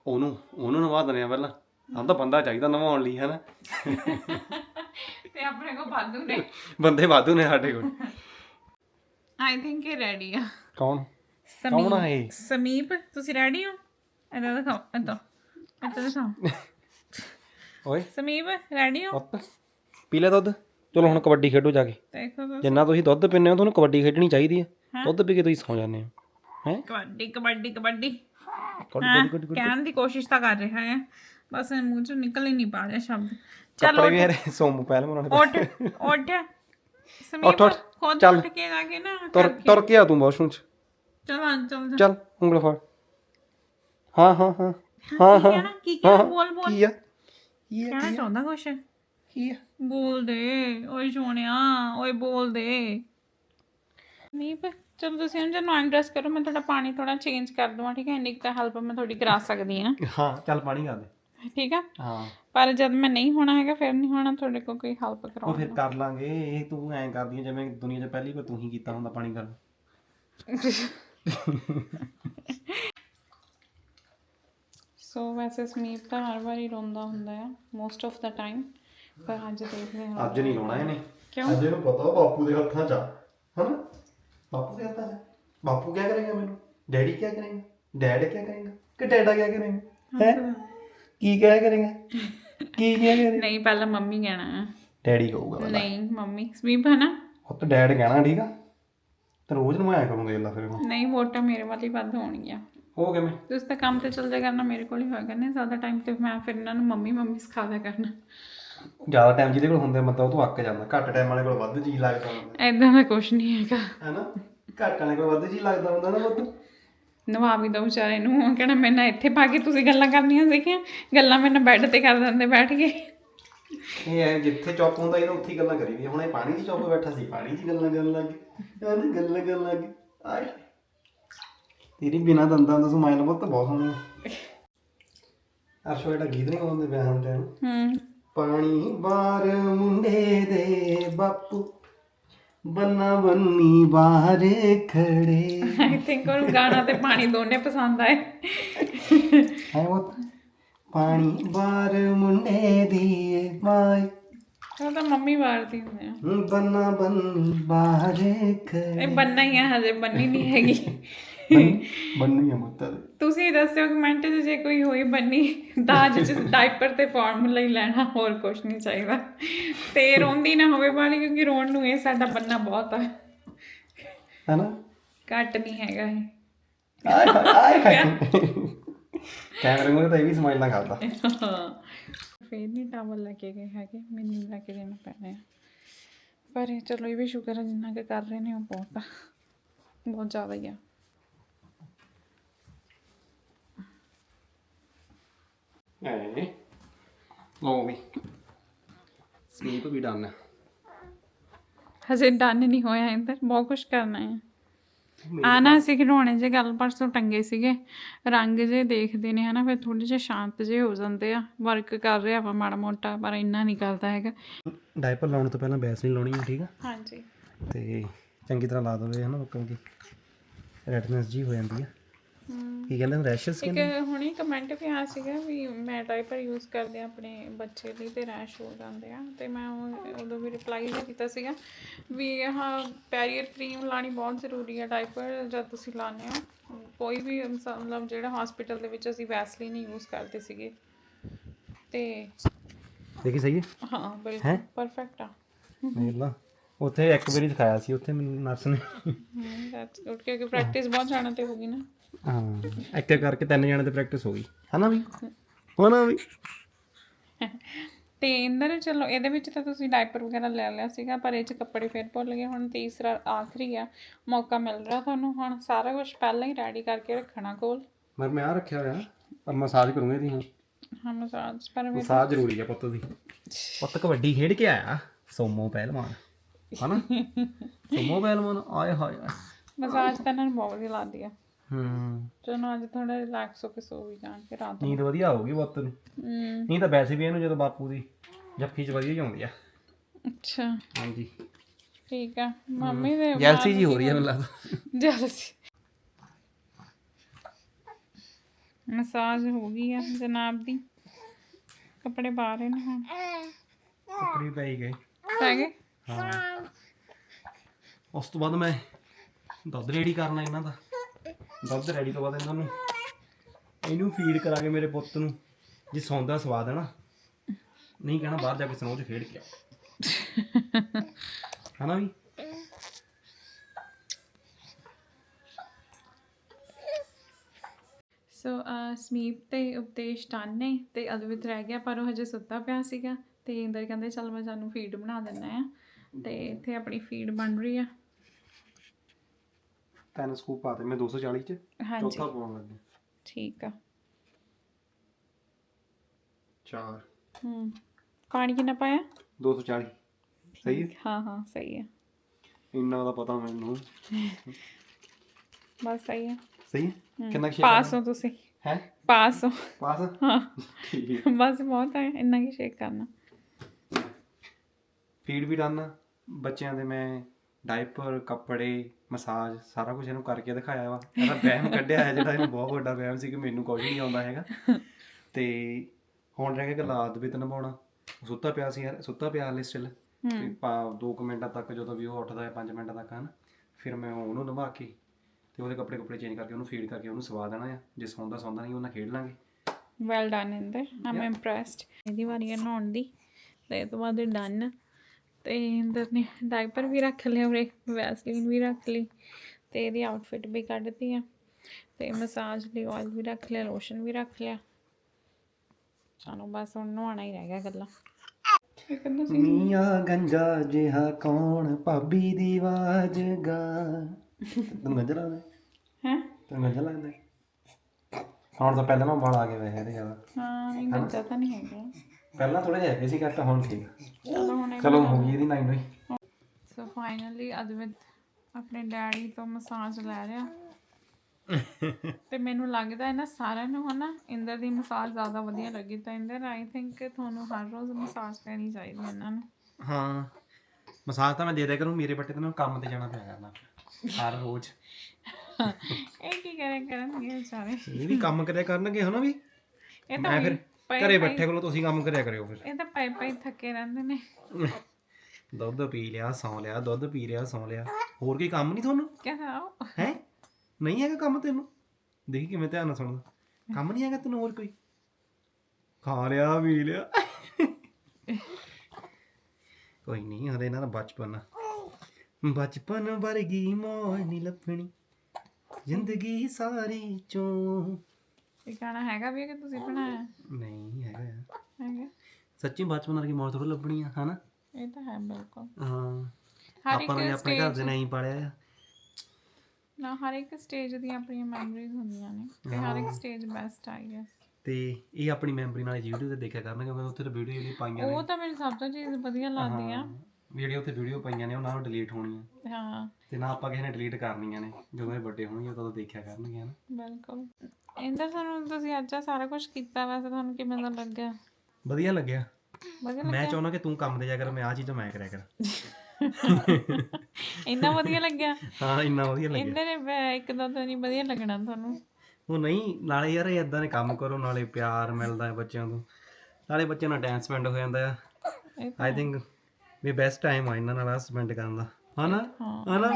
ਉਹਨੂੰ ਉਹਨੂੰ ਨਵਾ ਦਨੇ ਆ ਪਹਿਲਾਂ। ਆਹ ਤਾਂ ਬੰਦਾ ਚਾਹੀਦਾ ਨਵਾਉਣ ਲਈ ਹਨਾ? ਤੇ ਆਪਣੇ ਕੋ ਬਾਦੂ ਨੇ। ਬੰਦੇ ਵਾਧੂ ਨੇ ਸਾਡੇ ਕੋਲ। ਆਈ ਥਿੰਕ ਇਹ ਰੈਡੀ ਆ। ਕੌਣ? ਕੌਣ ਆ ਇਹ? ਸਮੀਪ ਤੁਸੀਂ ਰੈਡੀ ਹੋ? ਇਹਦਾ ਦਿਖਾਓ ਇਦਾਂ ਇੱਧਰ ਦਿਖਾਓ। ਓਏ। ਸਮੀਪ ਰੈਡੀ ਹੋ? ਪੁੱਤ ਪੀ ਲਿਆ ਦੁੱਧ। ਚਲੋ ਹੁਣ ਕਬੱਡੀ ਖੇਡੋ ਜਾ ਕੇ। ਦੇਖੋ ਤੁਸੀਂ। ਜਿੰਨਾ ਤੁਸੀਂ ਦੁੱਧ ਪੀਂਦੇ ਹੋ ਤੁਹਾਨੂੰ ਕਬੱਡੀ ਖੇਡਣੀ ਚਾਹੀਦੀ ਹੈ? ਦੁੱਧ ਪੀ ਕੇ ਤੁਸੀਂ ਸੌ ਜਾਂਦੇ ਹੋ। ਹੈ? ਕਬੱਡੀ ਕਬੱਡੀ ਕਬੱਡੀ। ਕਹਿਣ ਦੀ ਕੋਸ਼ਿਸ਼ ਤਾਂ ਕਰ ਰਿਹਾ ਹੈ। ਬਸ ਮੂੰਹ ਚੋਂ ਨਿਕਲ ਹੀ ਨਹੀਂ ਪਾ ਰਿਹਾ ਸ਼ਬਦ। ਚਲ ਕੱਪੜੇ ਵੀ ਸੋਮੂ ਪਹਿਲ ਮੋਣਾ ਉੱਠ ਉੱਠ। ਸਮੀਪ ਉੱਠ, ਉੱਠ, ਖੁਦ ਚੱਲ। ਉੱਠ ਕੇ ਜਾ ਕੇ ਨਾ ਤੁਰ ਤੁਰ ਕੇ ਆ ਤੂੰ ਵਾਸ਼ਰੂਮ ਚ। ਚਲ ਆ ਚੱਲ ਚੱਲ। ਉਂਗਲ ਫੜ। ਹਾਂ ਹਾਂ ਹਾਂ। ਹਾਂ ਹਾਂ ਕੀ ਕਹਿਣਾ? ਬੋਲ ਬੋਲ। ਕੀ ਆ? ਕੀ ਆ ਕਹਿਣਾ ਚਾਹੁੰਦਾ ਕੁਛ? ਕੀ ਆ? ਬੋਲ ਦੇ। ਓਏ ਸੋਹਣਿਆ ਓਏ ਬੋਲ ਦੇ। ਨੀਪ ਚਲੋ ਤੁਸੀਂ ਹੁਣ ਜਦੋਂ ਐਡਰੈਸ ਕਰੋ ਮੈਂ ਤੁਹਾਡਾ ਪਾਣੀ ਥੋੜਾ ਚੇਂਜ ਕਰ ਦਵਾਂ ਠੀਕ ਹੈ? ਇੰਨੀ ਕੁ ਤਾਂ ਹੈਲਪ ਮੈਂ ਤੁਹਾਡੀ ਕਰਾ ਸਕਦੀ ਹਾਂ। ਹਾਂ ਚੱਲ ਪਾਣੀ ਕਰ ਦੇ। ਠੀਕ ਆ? ਹਾਂ। ਪਰ ਜਦ ਮੈਂ ਨਹੀਂ ਹੋਣਾ ਹੈਗਾ ਫਿਰ ਨਹੀਂ ਹੋਣਾ ਤੁਹਾਡੇ ਕੋਲ ਕੋਈ ਹੈਲਪ ਉਹ ਕਰਾਉਣ ਫਿਰ ਕਰ ਲਾਂਗੇ ਇਹ ਤੂੰ ਐਂ ਕਰਦੀ ਆਂ ਜਿਵੇਂ ਦੁਨੀਆ 'ਚ ਪਹਿਲੀ ਵਾਰ ਤੂੰ ਹੀ ਕੀਤਾ ਹੁੰਦਾ ਪਾਣੀ ਕਰ ਸੋ ਵੈਸੇ ਸਮੀਪ ਤਾਂ ਹਰ ਵਾਰੀ ਰੋਂਦਾ ਹੁੰਦਾ ਆ ਮੋਸਟ ਆਫ ਦਾ ਟਾਈਮ ਪਰ ਅੱਜ ਦੇਖਦੇ ਹਾਂ। ਅੱਜ ਨਹੀਂ ਲਾਉਣਾ ਇਹਨੇ। ਕਿਉਂ? ਅੱਜ ਇਹਨੂੰ ਪਤਾ ਬਾਪੂ ਦੇ ਹੱਥਾਂ 'ਚ ਆ ਹਨਾ? ਹੱਥਾਂ 'ਚ ਆ। ਬਾਪੂ ਕੀ ਕਰੇਗਾ ਮੈਨੂੰ? ਡੈਡੀ ਕੀ ਕਰੇਗਾ? ਡੈਡ ਕੀ ਕਰੇਗਾ? ਕਿ ਡੈਡਾ ਕੀ ਕਰੇਗਾ? ਹੈ? ਕੀ ਕਹਿ ਕਰੇਗਾ? ਕੀ ਕਹਿ ਕਰੇਗਾ? ਨਹੀਂ ਪਹਿਲਾਂ ਮੰਮੀ ਕਹਿਣਾ। ਹੈ ਡੈਡੀ ਕਹੂਗਾ ਨਹੀਂ ਮੰਮੀ। ਸਮੀਪ ਹੈ ਨਾ? ਉਹ ਤਾਂ ਡੈਡ ਕਹਿਣਾ ਠੀਕ ਆ? ਤੇ ਰੋਜ਼ ਨਵਾਇਆ ਕਰੂੰਗਾ ਇਹਲਾ ਫਿਰ ਮੈਂ। ਨਹੀਂ ਵੋਟਾਂ ਮੇਰੇ ਵਾਲੀ ਵੱਧ ਹੋਣਗੀਆਂ। ਉਹ ਕਿਵੇਂ? ਤੁਸੀਂ ਤਾਂ ਕੰਮ ਤੇ ਚੱਲ ਜਾ ਕਰਨਾ ਮੇਰੇ ਕੋਲ ਹੀ ਹੋਇਆ ਕਰਨਾ। ਜ਼ਿਆਦਾ ਟਾਈਮ ਤੇ ਮੈਂ ਫਿਰ ਇਹਨਾਂ ਨੂੰ ਮੰਮੀ ਮੰਮੀ ਸਿਖਾ ਦਿਆ ਕਰਨਾ। ਜ਼ਿਆਦਾ ਟਾਈਮ ਜਿਹਦੇ ਕੋਲ ਹੁੰਦੇ ਮਤਲਬ ਉਹ ਤੋਂ ਅੱਕ ਜਾਂਦਾ। ਘੱਟ ਟਾਈਮ ਵਾਲੇ ਕੋਲ ਵੱਧ ਜੀ ਲੱਗਦਾ ਹੁੰਦਾ। ਐਦਾਂ ਦਾ ਕੁਝ ਨਹੀਂ ਹੈਗਾ। ਹੈਨਾ? ਘੱਟ ਵਾਲੇ ਕੋਲ ਵੱਧ ਜੀ ਲੱਗਦਾ ਹੁੰਦਾ ਨਾ ਪੁੱਤ। ਨਵਾ ਵੀ ਦੋ ਵਿਚਾਰੇ ਨੂੰ ਉਹ ਕਹਿਣਾ ਮੈਂ ਨਾ ਇੱਥੇ ਪਾ ਕੇ ਤੁਸੀਂ ਗੱਲਾਂ ਕਰਨੀਆਂ ਸਿੱਖੀਆਂ ਗੱਲਾਂ ਮੈਂ ਨਾ ਬੈੱਡ ਤੇ ਕਰ ਦਿੰਦੇ ਬੈਠ ਕੇ। ਇਹ ਐ ਜਿੱਥੇ ਚੁੱਪ ਹੁੰਦਾ ਇਹ ਤਾਂ ਉੱਥੇ ਹੀ ਗੱਲਾਂ ਕਰੀਦੀਆਂ ਹੁਣ ਇਹ ਪਾਣੀ ਦੀ ਚੁੱਪ ਬੈਠਾ ਸੀ ਪਾਣੀ ਦੀ ਗੱਲਾਂ ਕਰਨ ਲੱਗ ਗਏ। ਯਾਰ ਗੱਲਾਂ ਕਰਨ ਲੱਗ ਗਏ। ਆਏ। ਤੇਰੀ ਬਿਨਾ ਦੰਦਾਂ ਦਾ ਸਮਾਈਲ ਬਹੁਤ ਬਹੁਤ ਸੋਹਣੀ ਅਰਸ਼ੋ ਇਹਦਾ ਗੀਤ ਨਹੀਂ ਗਾਉਂਦੇ ਪਿਆ ਹੁਣ ਟਾਈਮ ਹੂੰ। ਪਾਣੀ ਬਾਰ ਮੁੰਡੇ ਦੇ ਬਾਪੂ। ਬੰਨਾ ਬੰਨੀ ਬਾਹਰ ਖੜੇ। ਆਈ ਥਿੰਕ ਉਹਨੂੰ ਗਾਣਾ ਤੇ ਪਾਣੀ ਦੋਨੇ ਪਸੰਦ ਆਏ। ਹੈ ਉਹ ਪਾਣੀ ਬਾਰ ਮੁੰਡੇ ਦੀ ਮਾਈ ਉਹ ਤਾਂ ਮੰਮੀ ਵਾਰਦੀ ਹੁੰਦੇ ਆ। ਬੰਨਾ ਬੰਨੀ ਬਾਹਰ ਖੜੇ। ਇਹ ਬੰਨਾ ਹੀ ਆ ਹਜੇ ਬੰਨੀ ਨਹੀਂ ਹੈਗੀ। ਬੰਨੀ ਆ ਮੱਤਾ ਤੁਸੀਂ ਦੱਸਿਓ ਕਮੈਂਟ 'ਚ ਜੇ ਕੋਈ ਹੋਈ ਬੰਨੀ ਦਾਜ ਚ ਡਾਈਪਰ ਤੇ ਫਾਰਮੂਲਾ ਹੀ ਲੈਣਾ ਹੋਰ ਕੁਝ ਨਹੀਂ ਚਾਹੀਦਾ। ਤੇ ਰੋਂਦੀ ਨਾ ਹੋਵੇ ਵਾਲੀ ਕਿਉਂਕਿ ਰੋਣ ਨੂੰ ਇਹ ਸਾਡਾ ਬੰਨਾ ਬਹੁਤ ਆ। ਹੈਨਾ? ਘੱਟ ਨਹੀਂ ਹੈਗਾ ਇਹ। ਆਏ ਆਏ ਕੈਮਰੇ ਮੂਹਰੇ ਤਾਂ ਇਹ ਵੀ ਸਮਾਈਲ ਨਾ ਕਰਦਾ ਫੇਰ ਨਹੀਂ ਟਾਵਲ ਲੈ ਕੇ ਗਏ ਹੈਗੇ ਮੈਨੂੰ ਲੈ ਕੇ ਦੇਣਾ ਪੈਣਾ ਹੈ ਪਰ ਇਹ ਚਲੋ ਇਹ ਵੀ ਸ਼ੁਕਰ ਹੈ ਜਿੰਨਾ ਕਿ ਕਰ ਰਹੇ ਨੇ ਉਹ ਬਹੁਤ ਬਹੁਤ ਜ਼ਿਆਦਾ ਹੀ ਆ। ਐ ਲੋ ਵੀ ਸਲੀਪ ਵੀ ਡਨ ਹਜੇ ਡਨ ਨਹੀਂ ਹੋਇਆ ਇੰਦਰ ਬਹੁਤ ਕੁਝ ਕਰਨਾ ਹੈ। ਆਣਾ ਸੀ ਖਿਡੌਣੇ ਜੇ ਗੱਲ ਪਰਸੋਂ ਟੰਗੇ ਸੀਗੇ। ਰੰਗ ਜੇ ਦੇਖਦੇ ਨੇ ਹਨਾ ਫਿਰ ਥੋੜੇ ਜਿਹਾ ਸ਼ਾਂਤ ਜੇ ਹੋ ਜਾਂਦੇ ਆ। ਵਰਕ ਕਰ ਰਿਹਾ ਵਾ ਮਾੜਾ ਮੋਟਾ ਪਰ ਇੰਨਾ ਨਹੀਂ ਕਰਦਾ ਹੈਗਾ। ਡਾਈਪਰ ਲਾਉਣ ਤੋਂ ਪਹਿਲਾਂ ਬੈਸ ਨਹੀਂ ਲਾਉਣੀ ਹੈ ਠੀਕ ਆ? ਹਾਂਜੀ। ਤੇ ਚੰਗੀ ਤਰ੍ਹਾਂ ਲਾ ਦਵੇ ਹਨਾ ਕਿਉਂਕਿ ਰੈਡਨੈਸ ਜੀ ਹੋ ਜਾਂਦੀ ਆ। ਕੀ ਕਹਿੰਦੇ ਨੇ ਰੈਸ਼ਸ ਇੱਕ ਹੁਣੇ ਕਮੈਂਟ ਵੀ ਆਇਆ ਸੀਗਾ ਵੀ ਮੈਂ ਡਾਈਪਰ ਯੂਜ਼ ਕਰਦੇ ਆ ਆਪਣੇ ਬੱਚੇ ਲਈ ਤੇ ਰੈਸ਼ ਹੋ ਜਾਂਦੇ ਆ ਤੇ ਮੈਂ ਉਹ- ਉਦੋਂ ਵੀ ਰਿਪਲਾਈ ਕੀਤਾ ਸੀਗਾ ਵੀ ਇਹ ਪੈਰੀਅਰ ਕਰੀਮ ਲਾਣੀ ਬਹੁਤ ਜ਼ਰੂਰੀ ਹੈ ਡਾਈਪਰ ਜਦ ਤੁਸੀਂ ਲਾਉਂਦੇ ਹੋ। ਕੋਈ ਵੀ ਮਤਲਬ ਜਿਹੜਾ ਹਸਪੀਟਲ ਦੇ ਵਿੱਚ ਅਸੀਂ ਵੈਸਲੀਨ ਹੀ ਯੂਜ਼ ਕਰਦੇ ਸੀਗੇ। ਤੇ ਦੇਖੀ ਸਹੀ ਹੈ? ਹਾਂ ਬਿਲਕੁਲ ਪਰਫੈਕਟ ਆ। ਦੇਖ ਲਾ ਉੱਥੇ ਇੱਕ ਵਾਰੀ ਦਿਖਾਇਆ ਸੀ ਉੱਥੇ ਮੈਨੂੰ ਨਰਸ ਨੇ। ਦੈਟਸ ਗੁੱਡ ਕਿਉਂਕਿ ਪ੍ਰੈਕਟਿਸ ਬਹੁਤ ਜਾਣਾ ਤੇ ਹੋਗੀ ਨਾ। ਹਾਂ ਇੱਕ ਇੱਕ ਕਰਕੇ ਤਿੰਨ ਜਣੇ ਤੇ ਪ੍ਰੈਕਟਿਸ ਹੋ ਗਈ। ਹਨਾ ਵੀ? ਹਨਾ ਵੀ? ਤੇ ਇੰਦਰ ਚਲੋ ਇਹਦੇ ਵਿੱਚ ਤਾਂ ਤੁਸੀਂ ਡਾਈਪਰ ਵਗੈਰਾ ਲੈ ਲਿਆ ਸੀਗਾ ਪਰ ਇਹ ਚ ਕੱਪੜੇ ਫੇਰ ਭੁੱਲ ਗਏ। ਹੁਣ ਤੀਸਰਾ ਆਖਰੀ ਆ ਮੌਕਾ ਮਿਲ ਰਿਹਾ ਤੁਹਾਨੂੰ। ਹੁਣ ਸਾਰਾ ਕੁਝ ਪਹਿਲਾਂ ਹੀ ਰੈਡੀ ਕਰਕੇ ਰੱਖਣਾ ਕੋਲ। ਪਰ ਮੈਂ ਆ ਰੱਖਿਆ ਹੋਇਆ ਪਰ ਮਸਾਜ ਕਰੂੰਗਾ ਇਹਦੀ ਹੁਣ। ਹਾਂ ਮਸਾਜ ਪਰ ਵੀ ਮਸਾਜ ਜ਼ਰੂਰੀ ਹੈ ਪੁੱਤ ਦੀ। ਪੁੱਤ ਕਬੱਡੀ ਖੇਡ ਕੇ ਆਇਆ ਸੋਮੋ ਪਹਿਲਵਾਨ। ਹਨਾ? ਸੋਮੋ ਪਹਿਲਵਾਨ ਆਏ ਹਾਏ। ਮਸਾਜ ਤਾਂ ਇਹਨਾਂ ਨੂੰ ਬਹੁਤ ਆ। ਹੂੰ। ਚਲੋ ਅੱਜ ਥੋੜਾ ਰਿਲੈਕਸ ਹੋ ਕੇ ਸੋ ਵੀ ਜਾਣਗੇ ਰਾਤ ਨੂੰ। ਨੀਂਦ ਵਧੀਆ ਆਊਗੀ ਪੁੱਤ ਨੂੰ। ਹਮ, ਨਹੀਂ ਤਾਂ ਵੈਸੇ ਵੀ ਇਹਨੂੰ ਜਦੋਂ ਬਾਪੂ ਦੀ ਜੱਫੀ ਚ ਵਧੀਆ ਹੀ ਆਉਂਦੀ ਆ। ਅੱਛਾ। ਹਾਂਜੀ। ਠੀਕ ਆ। ਮੰਮੀ ਦੇ ਜੈਲਸੀ ਜੀ ਹੋ ਰਹੀ ਹੈ ਮੈਨੂੰ ਲੱਗਦਾ। ਜੈਲਸੀ। ਮਸਾਜ ਹੋ ਗਈ ਆ ਜਨਾਬ ਦੀ। ਕੱਪੜੇ ਪਾ ਰਹੇ ਨੇ ਹੁਣ। ਕੱਪੜੇ ਪੈ ਹੀ ਗਏ। ਪੈ ਗਏ? ਹਾਂ। ਉਸ ਤੋਂ ਬਾਅਦ ਮੈਂ ਦੁੱਧ ਰੈਡੀ ਕਰਨਾ ਇਹਨਾਂ ਦਾ। ਦੁੱਧ ਰੈਡੀ ਤੋਂ ਬਾਅਦ ਇਹਨਾਂ ਨੂੰ। ਇਹਨੂੰ ਫੀਡ ਕਰਾਂਗੇ ਮੇਰੇ ਪੁੱਤ ਨੂੰ। ਜੇ ਸੌਂਦਾ ਸਵਾਦ ਹੈ ਨਾ। ਨਹੀਂ ਕਹਿਣਾ ਬਾਹਰ ਜਾ ਕੇ ਸਨੋ ਚ ਖੇਡ ਕੇ ਆ ਹਨਾ ਵੀ? ਸੋ ਸਮੀਪ ਤੇ ਉਪਦੇਸ਼ ਡਨ ਨੇ ਤੇ ਅਦਵਿਤ ਰਹਿ ਗਿਆ, ਪਰ ਉਹ ਹਜੇ ਸੁੱਤਾ ਪਿਆ ਸੀਗਾ ਤੇ ਇੰਦਰ ਕਹਿੰਦੇ, ਚੱਲ ਮੈਂ ਸਾਨੂੰ ਫੀਡ ਬਣਾ ਦਿੰਦਾ ਆ ਤੇ ਇੱਥੇ ਆਪਣੀ ਫੀਡ ਬਣ ਰਹੀ ਆ। ਤਿੰਨ ਸਕੂਪ ਪਾਤੇ ਮੈਂ 240 ਚ। ਹਾਂਜੀ। ਚੌਥਾ ਪਾਉਣ ਲੱਗੇ। ਠੀਕ ਆ। ਚਾਰ। ਹੂੰ। ਪਾਣੀ ਕਿੰਨਾ ਪਾਇਆ? 240 ਸਹੀ ਹੈ? ਹਾਂ ਹਾਂ ਸਹੀ ਹੈ। ਇੰਨਾ ਦਾ ਪਤਾ ਮੈਨੂੰ। ਬਸ ਸਹੀ ਹੈ। ਸਹੀ ਹੈ? ਕਿੰਨਾ ਖੇਡ ਪਾਸ ਹੋ ਤੁਸੀਂ। ਹੈ? ਪਾਸ ਹੋ। ਪਾਸ? ਹਾਂ। ਬਸ ਬਹੁਤ ਹੈ ਇੰਨਾ ਕੀ ਸ਼ੇਕ ਕਰਨਾ। ਫੀਡ ਵੀ ਡਨ। ਬੱਚਿਆਂ ਦੇ ਮੈਂ ਡਾਈਪਰ ਕੱਪੜੇ ਮਸਾਜ ਸਾਰਾ ਕੁਝ ਇਹਨੂੰ ਕਰਕੇ ਦਿਖਾਇਆ ਵਾ। ਇਹਦਾ ਵਹਿਮ ਕੱਢਿਆ ਹੈ ਜਿਹੜਾ ਇਹਨੂੰ ਬਹੁਤ ਵੱਡਾ ਵਹਿਮ ਸੀ ਕਿ ਮੈਨੂੰ ਕੁਝ ਨਹੀਂ ਆਉਂਦਾ ਹੈਗਾ। ਤੇ ਹੁਣ ਰਹਿ ਗਿਆ ਗਲਾਦ ਵੀ ਤਾਂ ਨਿਭਾਉਣਾ ਸੁੱਤਾ ਪਿਆ ਸੀ ਯਾਰ ਸੁੱਤਾ ਪਿਆ ਹਲੇ ਸਟਿਲ ਤੇ ਪਾ 2 ਮਿੰਟਾਂ ਤੱਕ ਜਦੋਂ ਵੀ ਉਹ ਉੱਠਦਾ ਹੈ 5 ਮਿੰਟਾਂ ਤੱਕ ਹਨ। ਫਿਰ ਮੈਂ ਉਹਨੂੰ ਨਵਾ ਕੇ ਤੇ ਉਹਦੇ ਕੱਪੜੇ ਕੁਪੜੇ ਚੇਂਜ ਕਰਕੇ ਉਹਨੂੰ ਫੀਡ ਕਰਕੇ ਉਹਨੂੰ ਸਵਾ ਦੇਣਾ ਆ। ਜੇ ਸੌਂਦਾ ਸੌਂਦਾ ਨਹੀਂ ਉਹਨਾਂ ਖੇਡ ਲਾਂਗੇ। Well done Inder. Am impressed ਇਹਦੀ ਵਾਰੀ ਹੈ ਨਹਾਉਣ ਦੀ। ਤੇ ਇਹ ਤੋਂ ਬਾਅਦ ਡਨ ਤੇ ਇੰਦਰ ਨੇ ਡਾਈਪਰ ਵੀ ਰੱਖ ਲਿਆ ਉਰੇ ਵੈਸਲੀਨ ਵੀ ਰੱਖ ਲਈ ਤੇ ਇਹਦੀ ਆਊਟਫਿਟ ਵੀ ਕੱਢਤੀ ਆ ਤੇ ਮਸਾਜ ਲਈ ਆਇਲ ਵੀ ਰੱਖ ਲਿਆ ਲੋਸ਼ਨ ਵੀ ਰੱਖ ਲਿਆ। ਚਲੋ ਬਸ ਹੁਣ ਨਹਾਉਣਾ ਹੀ ਰਹਿ ਗਿਆ ਗੱਲਾਂ ਕਹਿੰਦਾ ਸੀ ਮੀਆਂ ਗੰਜਾ ਜਿਹਾ ਕੌਣ ਭਾਬੀ ਦੀ ਆਵਾਜ਼ ਗਾ। ਤੈਨੂੰ ਗੰਜਾ ਲੱਗਦਾ? ਹੈ? ਤੈਨੂੰ ਗੰਜਾ ਲੱਗਦਾ? ਹੁਣ ਤਾਂ ਪਹਿਲਾਂ ਨਾ ਵਾਲ ਆ ਗਏ ਵੈਸੇ ਇਹਦੇ ਜ਼ਿਆਦਾ। ਹਾਂ ਇਹ ਗੱਜਾ ਤਾਂ ਨਹੀਂ ਹੈਗਾ। ਪਹਿਲਾਂ ਥੋੜੇ ਜਿਹੇ ਹੈਗੇ ਸੀ ਘੱਟ ਹੁਣ ਠੀਕ ਚਲੋ ਹੁਣ ਇਹ ਚਲੋ ਹੋ ਗਈ ਇਹਦੀ ਨਾਈਨ ਹੋਈ। ਸੋ ਫਾਈਨਲੀ ਅਦਵਿਤ ਆਪਣੇ ਡੈਡੀ ਤੋਂ ਮਸਾਜ ਲੈ ਰਿਹਾ। ਤੇ ਮੈਨੂੰ ਲੱਗਦਾ ਹੈ ਨਾ ਸਾਰਿਆਂ ਨੂੰ ਹਨਾ ਇੰਦਰ ਦੀ ਮਸਾਜ ਜ਼ਿਆਦਾ ਵਧੀਆ ਲੱਗੀ ਤਾਂ ਇੰਦਰ ਆਈ ਥਿੰਕ ਤੁਹਾਨੂੰ ਹਰ ਰੋਜ਼ ਮਸਾਜ ਕਰਨੀ ਚਾਹੀਦੀ ਹੈ ਇਹਨਾਂ ਨੂੰ। ਹਾਂ ਮਸਾਜ ਤਾਂ ਮੈਂ ਦੇ ਦਿਆ ਕਰੂੰ ਮੇਰੇ ਬੱਟੇ ਤੇ ਨਾ ਕੰਮ ਤੇ ਜਾਣਾ ਪਿਆ ਕਰਨਾ। ਹਰ ਰੋਜ਼। ਇਹ ਕੀ ਕਰੇ ਕਰਨਗੇ ਵਿਚਾਰੇ? ਇਹ ਵੀ ਕੰਮ ਕਰਿਆ ਕਰਨਗੇ ਹਨਾ ਵੀ? ਇਹ ਤਾਂ ਮੈਂ ਫਿਰ ਪਏ- ਘਰੇ ਬੈਠੇ ਕੋਲ ਤੁਸੀਂ ਕੰਮ ਕਰਿਆ ਕਰਿਓ ਫਿਰ। ਇਹ ਤਾਂ ਪਏ ਪਏ ਥੱਕੇ ਰਹਿੰਦੇ ਨੇ। ਦੁੱਧ ਪੀ ਲਿਆ ਸੌਂ ਲਿਆ ਦੁੱਧ ਪੀ ਲਿਆ ਸੌਂ ਲਿਆ। ਹੋਰ ਕੋਈ ਕੰਮ ਨਹੀਂ ਤੁਹਾਨੂੰ? ਕਿਹਾ ਹੈ? ਨਹੀਂ ਹੈਗਾ ਕੰਮ ਤੈਨੂੰ? ਦੇਖੀ ਕਿਵੇਂ ਧਿਆਨ ਨਾਲ ਸੁਣਦਾ। ਕੰਮ ਨਹੀਂ ਹੈਗਾ ਤੈਨੂੰ ਹੋਰ ਕੋਈ? ਖਾ ਲਿਆ ਪੀ ਲਿਆ। ਕੋਈ ਨਹੀਂ ਹਲੇ ਇਹਨਾਂ ਦਾ ਬਚਪਨ। ਬਚਪਨ ਵਰਗੀ ਮੌਜ ਨਹੀਂ ਲੱਭਣੀ। ਜ਼ਿੰਦਗੀ ਸਾਰੀ ਚੋਂ ਇਹ ਗਾਣਾ ਹੈਗਾ ਵੀ ਕਿ ਤੁਸੀਂ ਬਣਾਇਆ? ਨਹੀਂ ਹੈਗਾ ਯਾਰ। ਹੈਗਾ। ਸੱਚੀ ਬਚਪਨ ਵਰਗੀ ਮੌਜ ਥੋੜਾ ਲੱਭਣੀ ਆ ਹਨਾ? ਇਹ ਤਾਂ ਹੈ ਬਿਲਕੁਲ। ਹਾਂ। ਹਰ ਆਪਾਂ ਨੇ ਇੱਕ ਆਪਣੇ ਘਰ ਦੇ ਨਹੀਂ ਪਾਲਿਆ ਆ। ਨਾ ਹਰ ਇੱਕ ਸਟੇਜ ਦੀਆਂ ਆਪਣੀਆਂ ਮੈਮਰੀਜ਼ ਹੁੰਦੀਆਂ ਨੇ ਤੇ ਹਰ ਇੱਕ ਸਟੇਜ ਬੈਸਟ ਆਈ ਗੈਸ ਤੇ ਇਹ ਆਪਣੀ ਮੈਮਰੀ ਨਾਲ ਵੀਡੀਓ ਤੇ ਦੇਖਿਆ ਕਰਨਗੇ ਕਿਉਂਕਿ ਉੱਥੇ ਤਾਂ ਵੀਡੀਓ ਜਿਹੜੀ ਪਾਈਆਂ ਨੇ। ਉਹ ਤਾਂ ਮੈਨੂੰ ਸਭ ਤੋਂ ਚੀਜ਼ ਵਧੀਆ ਲੱਗਦੀ ਆ। ਵੀਡੀਓ ਤੇ ਵੀਡੀਓ ਪਈਆਂ ਨੇ ਉਹਨਾਂ ਨੂੰ ਡਿਲੀਟ ਹੋਣੀਆਂ ਹਾਂ। ਤੇ ਨਾ ਆਪਾਂ ਕਿਸੇ ਨੇ ਡਿਲੀਟ ਕਰਨੀਆਂ ਨੇ ਜਦੋਂ ਇਹ ਵੱਡੇ ਹੋਣਗੇ ਉਦੋਂ ਦੇਖਿਆ ਕਰਨਗੇ ਹਨਾ। ਬਿਲਕੁਲ। ਇੰਦਰ ਸਾਨੂੰ ਤੁਸੀਂ ਅੱਜ ਆਹ ਸਾਰਾ ਕੁਝ ਕੀਤਾ ਵੈਸੇ ਤੁਹਾਨੂੰ ਕਿਵੇਂ ਦਾ ਲੱਗਿਆ? ਵਧੀਆ ਲੱਗਿਆ। ਵਧੀਆ ਮੈਂ ਚਾਹੁੰਦਾ ਕਿ ਤੂੰ ਕੰਮ ਤੇ ਜਾ ਕਰ ਮੈਂ ਆ ਚੀਜ਼ਾਂ ਮੈਂ ਕਰਿਆ ਕਰ। ਇੰਨਾ ਵਧੀਆ ਲੱਗਿਆ? ਹਾਂ ਇੰਨਾ ਵਧੀਆ ਲੱਗਿਆ। ਇੰਦਰ ਨੇ ਇੱਕ ਦੋ ਤਾਂ ਨਹੀਂ ਵਧੀਆ ਲੱਗਣਾ ਤੁਹਾਨੂੰ। ਉਹ ਨਹੀਂ ਨਾਲੇ ਯਾਰ ਇਦਾਂ ਦੇ ਕੰਮ ਕਰੋ ਨਾਲੇ ਪਿਆਰ ਮਿਲਦਾ ਹੈ ਬੱਚਿਆਂ ਤੋਂ। ਨਾਲੇ ਬੱਚਿਆਂ ਨਾਲ ਟਾਈਮ ਸਪੈਂਡ ਹੋ ਜਾਂਦਾ ਆ ਇਹ ਆਈ ਥਿੰਕ ਵੀ ਬੈਸਟ ਟਾਈਮ ਆ ਇਹਨਾਂ ਨਾਲ ਸਪੈਂਡ ਕਰਨ ਦਾ। ਹਨਾ? ਹਨਾ?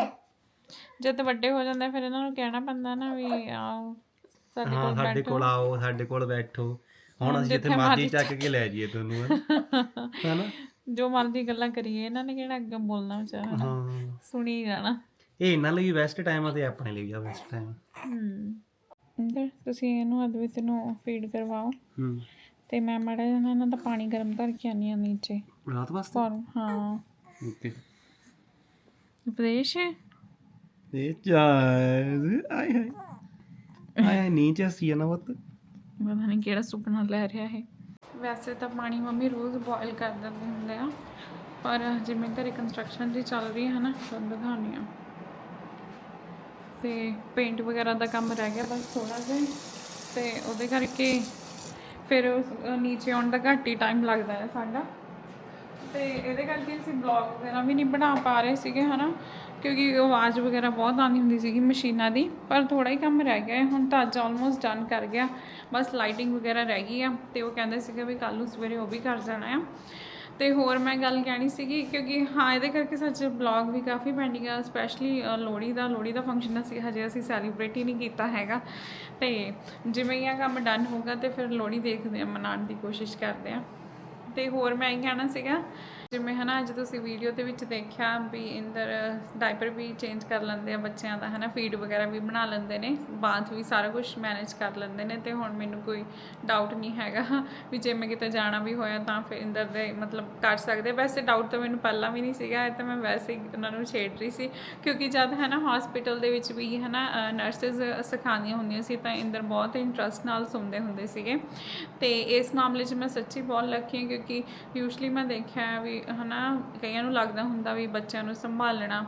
ਜਦ ਵੱਡੇ ਹੋ ਜਾਂਦੇ ਫਿਰ ਇਹਨਾਂ ਨੂੰ ਕਹਿਣਾ ਪੈਂਦਾ ਨਾ ਵੀ ਆਓ ਸਾਡੇ ਹਾਂ ਕੋਲ ਸਾਡੇ ਕੋਲ ਆਓ ਸਾਡੇ ਕੋਲ ਬੈਠੋ। ਹੁਣ ਅਸੀਂ ਜਿੱਥੇ ਮਰਜ਼ੀ ਚੱਕ ਕੇ ਲੈ ਜਾਈਏ ਤੁਹਾਨੂੰ ਹਨਾ। ਜੋ ਮਰਜ਼ੀ ਗੱਲਾਂ ਕਰੀਏ ਇਹਨਾਂ ਨੇ ਕਿਹੜਾ ਅੱਗੇ ਬੋਲਣਾ ਵਿਚਾਰਾ ਹਾਂ ਸੁਣੀ ਜਾਣਾ। ਇਹ ਇਹਨਾਂ ਲਈ ਬੈਸਟ ਟਾਈਮ ਆ ਤੇ ਆਪਣੇ ਲਈ ਆ ਬੈਸਟ ਟਾਈਮ ਹਮ ਇੰਦਰ ਤੁਸੀਂ ਇਹਨੂੰ ਅਦਵਿਤ ਨੂੰ ਫੀਡ ਕਰਵਾਓ। ਹੂੰ। ਤੇ ਮੈਂ ਮਾੜਾ ਜਿਹਾ ਨਾ ਇਹਨਾਂ ਦਾ ਪਾਣੀ ਗਰਮ ਧਰ ਕੇ ਆਨੀ ਆ ਨੀਚੇ। ਰਾਤ ਵਾਸਤੇ? ਹਾਂ। ਓਕੇ। ਉਪਦੇਸ਼ ਇਹ ਚਾਹ ਆਏ ਹਾਏ। ਆਏ ਹਾਏ ਨੀਚੇ ਸੀ ਵਤ ਪਤਾ। ਨਹੀਂ ਕਿਹੜਾ ਸੁਪਨਾ ਲੈ ਰਿਹਾ ਹੈ ਵੈਸੇ ਤਾਂ ਪਾਣੀ ਮੰਮੀ ਰੋਜ਼ ਬੋਇਲ ਕਰ ਦਿੰਦੇ ਹੁੰਦੇ ਆ। ਪਰ ਜਿਵੇਂ ਘਰੇ ਕੰਸਟਰਕਸ਼ਨ ਦੀ ਚੱਲ ਰਹੀ ਹੈ ਨਾ, ਤੁਹਾਨੂੰ ਦਿਖਾਉਂਦੀ ਆ ਤੇ ਪੇਂਟ ਵਗੈਰਾ ਦਾ ਕੰਮ ਰਹਿ ਗਿਆ ਬਸ ਥੋੜਾ ਜਿਹਾ। ਤੇ ਉਹਦੇ ਕਰਕੇ ਫਿਰ ਨੀਚੇ ਆਉਣ ਦਾ ਘੱਟ ਹੀ ਟਾਈਮ ਲੱਗਦਾ ਹੈ ਸਾਡਾ। ਤੇ ਇਹਦੇ ਕਰਕੇ ਅਸੀਂ ਬਲੌਗ ਵਗੈਰਾ ਵੀ ਨਹੀਂ ਬਣਾ ਪਾ ਰਹੇ ਸੀਗੇ, ਹਨਾ। ਕਿਉਂਕਿ ਆਵਾਜ਼ ਵਗੈਰਾ ਬਹੁਤ ਆਉਂਦੀ ਹੁੰਦੀ ਸੀਗੀ ਮਸ਼ੀਨਾਂ ਦੀ, ਪਰ ਥੋੜਾ ਹੀ ਕੰਮ ਰਹਿ ਗਿਆ ਹੁਣ ਤਾਂ ਅੱਜ ਆਲਮੋਸਟ ਡਨ ਕਰ ਗਿਆ। ਬਸ ਲਾਈਟਿੰਗ ਵਗੈਰਾ ਰਹਿ ਗਈ ਆ ਤੇ ਉਹ ਕਹਿੰਦੇ ਸੀਗੇ ਵੀ ਕੱਲ ਨੂੰ ਸਵੇਰੇ ਉਹ ਵੀ ਕਰ ਜਾਣਾ ਆ। ਤੇ ਹੋਰ ਮੈਂ ਗੱਲ ਕਹਿਣੀ ਸੀਗੀ ਕਿਉਂਕਿ ਹਾਂ, ਇਹਦੇ ਕਰਕੇ ਸੱਚ ਬਲੌਗ ਵੀ ਕਾਫੀ ਪੈਂਡਿੰਗ ਆ ਸਪੈਸ਼ਲੀ ਲੋਹੜੀ ਦਾ ਲੋਹੜੀ ਦਾ ਫੰਕਸ਼ਨ ਅਸੀਂ ਹਜੇ ਅਸੀਂ ਸੈਲੀਬ੍ਰੇਟ ਹੀ ਨਹੀਂ ਕੀਤਾ ਹੈਗਾ। ਤੇ ਜਿਵੇਂ ਹੀ ਆ ਕੰਮ ਡਨ ਹੋਗਾ ਤੇ ਫਿਰ ਲੋਹੜੀ ਦੇਖਦੇ ਆ, ਮਨਾਉਣ ਦੀ ਕੋਸ਼ਿਸ਼ ਕਰਦੇ ਆ। ਤੇ ਹੋਰ ਮੈਂ ਇਹ ਕਹਿਣਾ ਸੀਗਾ ਜਿਵੇਂ ਹਨਾ, ਅੱਜ ਤੁਸੀਂ ਵੀਡੀਓ ਦੇ ਵਿੱਚ ਦੇਖਿਆ ਵੀ ਇੰਦਰ ਡਾਈਪਰ ਵੀ ਚੇਂਜ ਕਰ ਲੈਂਦੇ ਆ ਬੱਚਿਆਂ ਦਾ, ਹਨਾ ਫੀਡ ਵਗੈਰਾ ਵੀ ਬਣਾ ਲੈਂਦੇ ਨੇ ਬਾਥ ਵੀ ਸਾਰਾ ਕੁਝ ਮੈਨੇਜ ਕਰ ਲੈਂਦੇ ਨੇ ਤੇ ਹੁਣ ਮੈਨੂੰ ਕੋਈ ਡਾਊਟ ਨਹੀਂ ਹੈਗਾ ਵੀ ਜੇ ਮੈਂ ਕਿਤੇ ਜਾਣਾ ਵੀ ਹੋਇਆ ਤਾਂ ਫਿਰ ਇੰਦਰ ਦੇ ਮਤਲਬ ਕਰ ਸਕਦੇ ਵੈਸੇ ਡਾਊਟ ਤਾਂ ਮੈਨੂੰ ਪਹਿਲਾਂ ਵੀ ਨਹੀਂ ਸੀਗਾ, ਇਹ ਤਾਂ ਮੈਂ ਵੈਸੇ ਉਹਨਾਂ ਨੂੰ ਛੇੜ ਰਹੀ ਸੀ, ਕਿਉਂਕਿ ਜਦ ਹੈ ਨਾ ਹਸਪੀਟਲ ਦੇ ਵਿੱਚ ਵੀ ਹੈ ਨਾ ਨਰਸਿਸ ਸਿਖਾਉਂਦੀਆਂ ਹੁੰਦੀਆਂ ਸੀ ਤਾਂ ਇੰਦਰ ਬਹੁਤ ਇੰਟਰਸਟ ਨਾਲ ਸੁਣਦੇ ਹੁੰਦੇ ਸੀਗੇ। ਤੇ ਇਸ ਮਾਮਲੇ 'ਚ ਮੈਂ ਸੱਚੀ ਬਹੁਤ ਲੱਕੀ ਹਾਂ ਕਿਉਂਕਿ ਯੂਜੂਲੀ ਮੈਂ ਦੇਖਿਆ ਵੀ ਹਨਾ, ਕਈਆਂ ਨੂੰ ਲੱਗਦਾ ਹੁੰਦਾ ਵੀ ਬੱਚਿਆਂ ਨੂੰ ਸੰਭਾਲਣਾ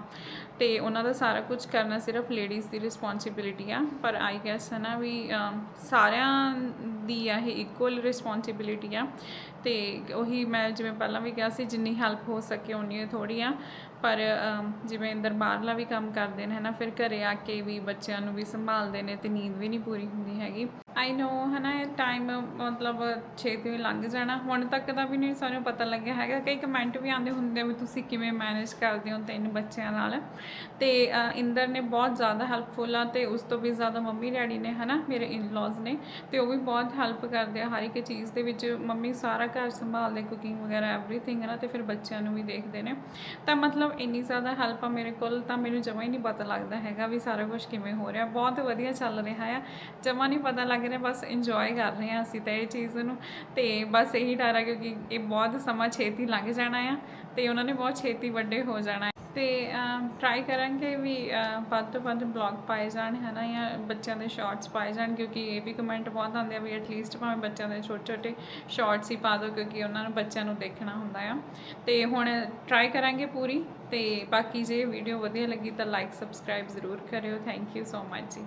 ਤੇ ਉਹਨਾਂ ਦਾ ਸਾਰਾ ਕੁਝ ਕਰਨਾ ਸਿਰਫ ਲੇਡੀਜ਼ ਦੀ ਰਿਸਪੌਂਸਿਬਿਲਿਟੀ ਆ। ਪਰ ਆਈ ਗੈਸ ਹੈ ਨਾ ਵੀ ਸਾਰਿਆਂ ਦੀ ਆ ਇਹ ਇਕੁਅਲ ਰਿਸਪੌਂਸਿਬਿਲਿਟੀ ਆ। ਤੇ ਉਹੀ ਮੈਂ ਜਿਵੇਂ ਪਹਿਲਾਂ ਵੀ ਕਿਹਾ ਸੀ, ਜਿੰਨੀ ਹੈਲਪ ਹੋ ਸਕੇ ਉਨੀ ਥੋੜੀ ਆ। ਪਰ ਜਿਵੇਂ ਅੰਦਰ ਵੀ ਕੰਮ ਕਰਦੇ ਨੇ ਹਨਾ, ਫਿਰ ਘਰੇ ਆ ਕੇ ਵੀ ਬੱਚਿਆਂ ਨੂੰ ਵੀ ਸੰਭਾਲਦੇ ਨੇ ਤੇ ਨੀਂਦ ਵੀ ਨਹੀਂ ਪੂਰੀ ਹੁੰਦੀ ਹੈਗੀ। ਆਈ ਨੋ ਹਨਾ, ਇਹ ਟਾਈਮ ਮਤਲਬ ਛੇਤੀ ਹੀ ਲੰਘ ਜਾਣਾ। ਹੁਣ ਤੱਕ ਦਾ ਵੀ ਨਹੀਂ ਸਾਨੂੰ ਪਤਾ ਲੱਗਿਆ ਹੈਗਾ। ਕਈ ਕਮੈਂਟ ਵੀ ਆਉਂਦੇ ਹੁੰਦੇ ਆ ਵੀ ਤੁਸੀਂ ਕਿਵੇਂ ਮੈਨੇਜ ਕਰਦੇ ਹੋ ਤਿੰਨ ਬੱਚਿਆਂ ਨਾਲ। ਤੇ ਇੰਦਰ ਨੇ ਬਹੁਤ ਜ਼ਿਆਦਾ ਹੈਲਪਫੁਲ ਆ ਤੇ ਉਸ ਤੋਂ ਵੀ ਜ਼ਿਆਦਾ ਮੰਮੀ ਡੈਡੀ ਨੇ, ਹਨਾ, ਮੇਰੇ ਇਨ-ਲॉज ਨੇ, ਤੇ ਉਹ ਵੀ ਬਹੁਤ ਹੈਲਪ ਕਰਦੇ ਆ ਹਰ ਇੱਕ ਚੀਜ਼ ਦੇ ਵਿੱਚ। ਮੰਮੀ ਸਾਰਾ ਘਰ ਸੰਭਾਲਦੇ ਕੁਕਿੰਗ ਵਗੈਰਾ ਐਵਰੀਥਿੰਗ ਹੈ ਨਾ ਤੇ ਫਿਰ ਬੱਚਿਆਂ ਨੂੰ ਵੀ ਦੇਖਦੇ ਨੇ। ਤਾਂ ਮਤਲਬ ਇੰਨੀ ਜ਼ਿਆਦਾ ਹੈਲਪ ਆ ਮੇਰੇ ਕੋਲ, ਤਾਂ ਮੈਨੂੰ ਜਮਾ ਹੀ ਨਹੀਂ ਪਤਾ ਲੱਗਦਾ ਹੈਗਾ ਵੀ ਸਾਰਾ ਕੁਝ ਕਿਵੇਂ ਹੋ ਰਿਹਾ। ਬਹੁਤ ਵਧੀਆ ਚੱਲ ਰਿਹਾ ਆ। ਜਮਾ ਨਹੀਂ ਪਤਾ ਲੱਗ ਰਿਹਾ, ਬਸ ਇੰਜੋਏ ਕਰ ਰਹੇ ਹਾਂ ਅਸੀਂ ਤਾਂ ਇਹ ਚੀਜ਼ ਨੂੰ। ਤੇ ਬਸ ਇਹੀ ਡਰ ਆ ਕਿਉਂਕਿ ਇਹ ਬਹੁਤ ਸਮਾਂ ਛੇਤੀ ਲੰਘ ਜਾਣਾ ਆ ਤੇ ਉਹਨਾਂ ਨੇ ਬਹੁਤ ਛੇਤੀ ਵੱਡੇ ਹੋ ਜਾਣਾ। ਹੈ ਤੇ ਟਰਾਈ ਕਰਾਂਗੇ ਵੀ ਵੱਧ ਤੋਂ ਵੱਧ ਬਲੌਗ ਪਾਏ ਜਾਣ ਹੈ ਨਾ ਜਾਂ ਬੱਚਿਆਂ ਦੇ ਸ਼ਾਰਟਸ ਪਾਏ ਜਾਣ, ਕਿਉਂਕਿ ਇਹ ਵੀ ਕਮੈਂਟ ਬਹੁਤ ਆਉਂਦੇ ਆ ਵੀ ਐਟਲੀਸਟ ਭਾਵੇਂ ਬੱਚਿਆਂ ਦੇ ਛੋਟੇ ਛੋਟੇ ਸ਼ਾਰਟਸ ਹੀ ਪਾ ਦਿਓ ਕਿਉਂਕਿ ਉਹਨਾਂ ਨੂੰ ਬੱਚਿਆਂ ਨੂੰ ਦੇਖਣਾ ਹੁੰਦਾ ਆ। ਤੇ ਹੁਣ ਟਰਾਈ ਕਰਾਂਗੇ ਪੂਰੀ, ਤੇ ਬਾਕੀ ਜੇ ਵੀਡੀਓ ਵਧੀਆ ਲੱਗੀ ਤਾਂ ਲਾਈਕ ਸਬਸਕ੍ਰਾਈਬ ਜ਼ਰੂਰ ਕਰਿਓ। ਥੈਂਕ ਯੂ ਸੋ ਮਚ ਜੀ।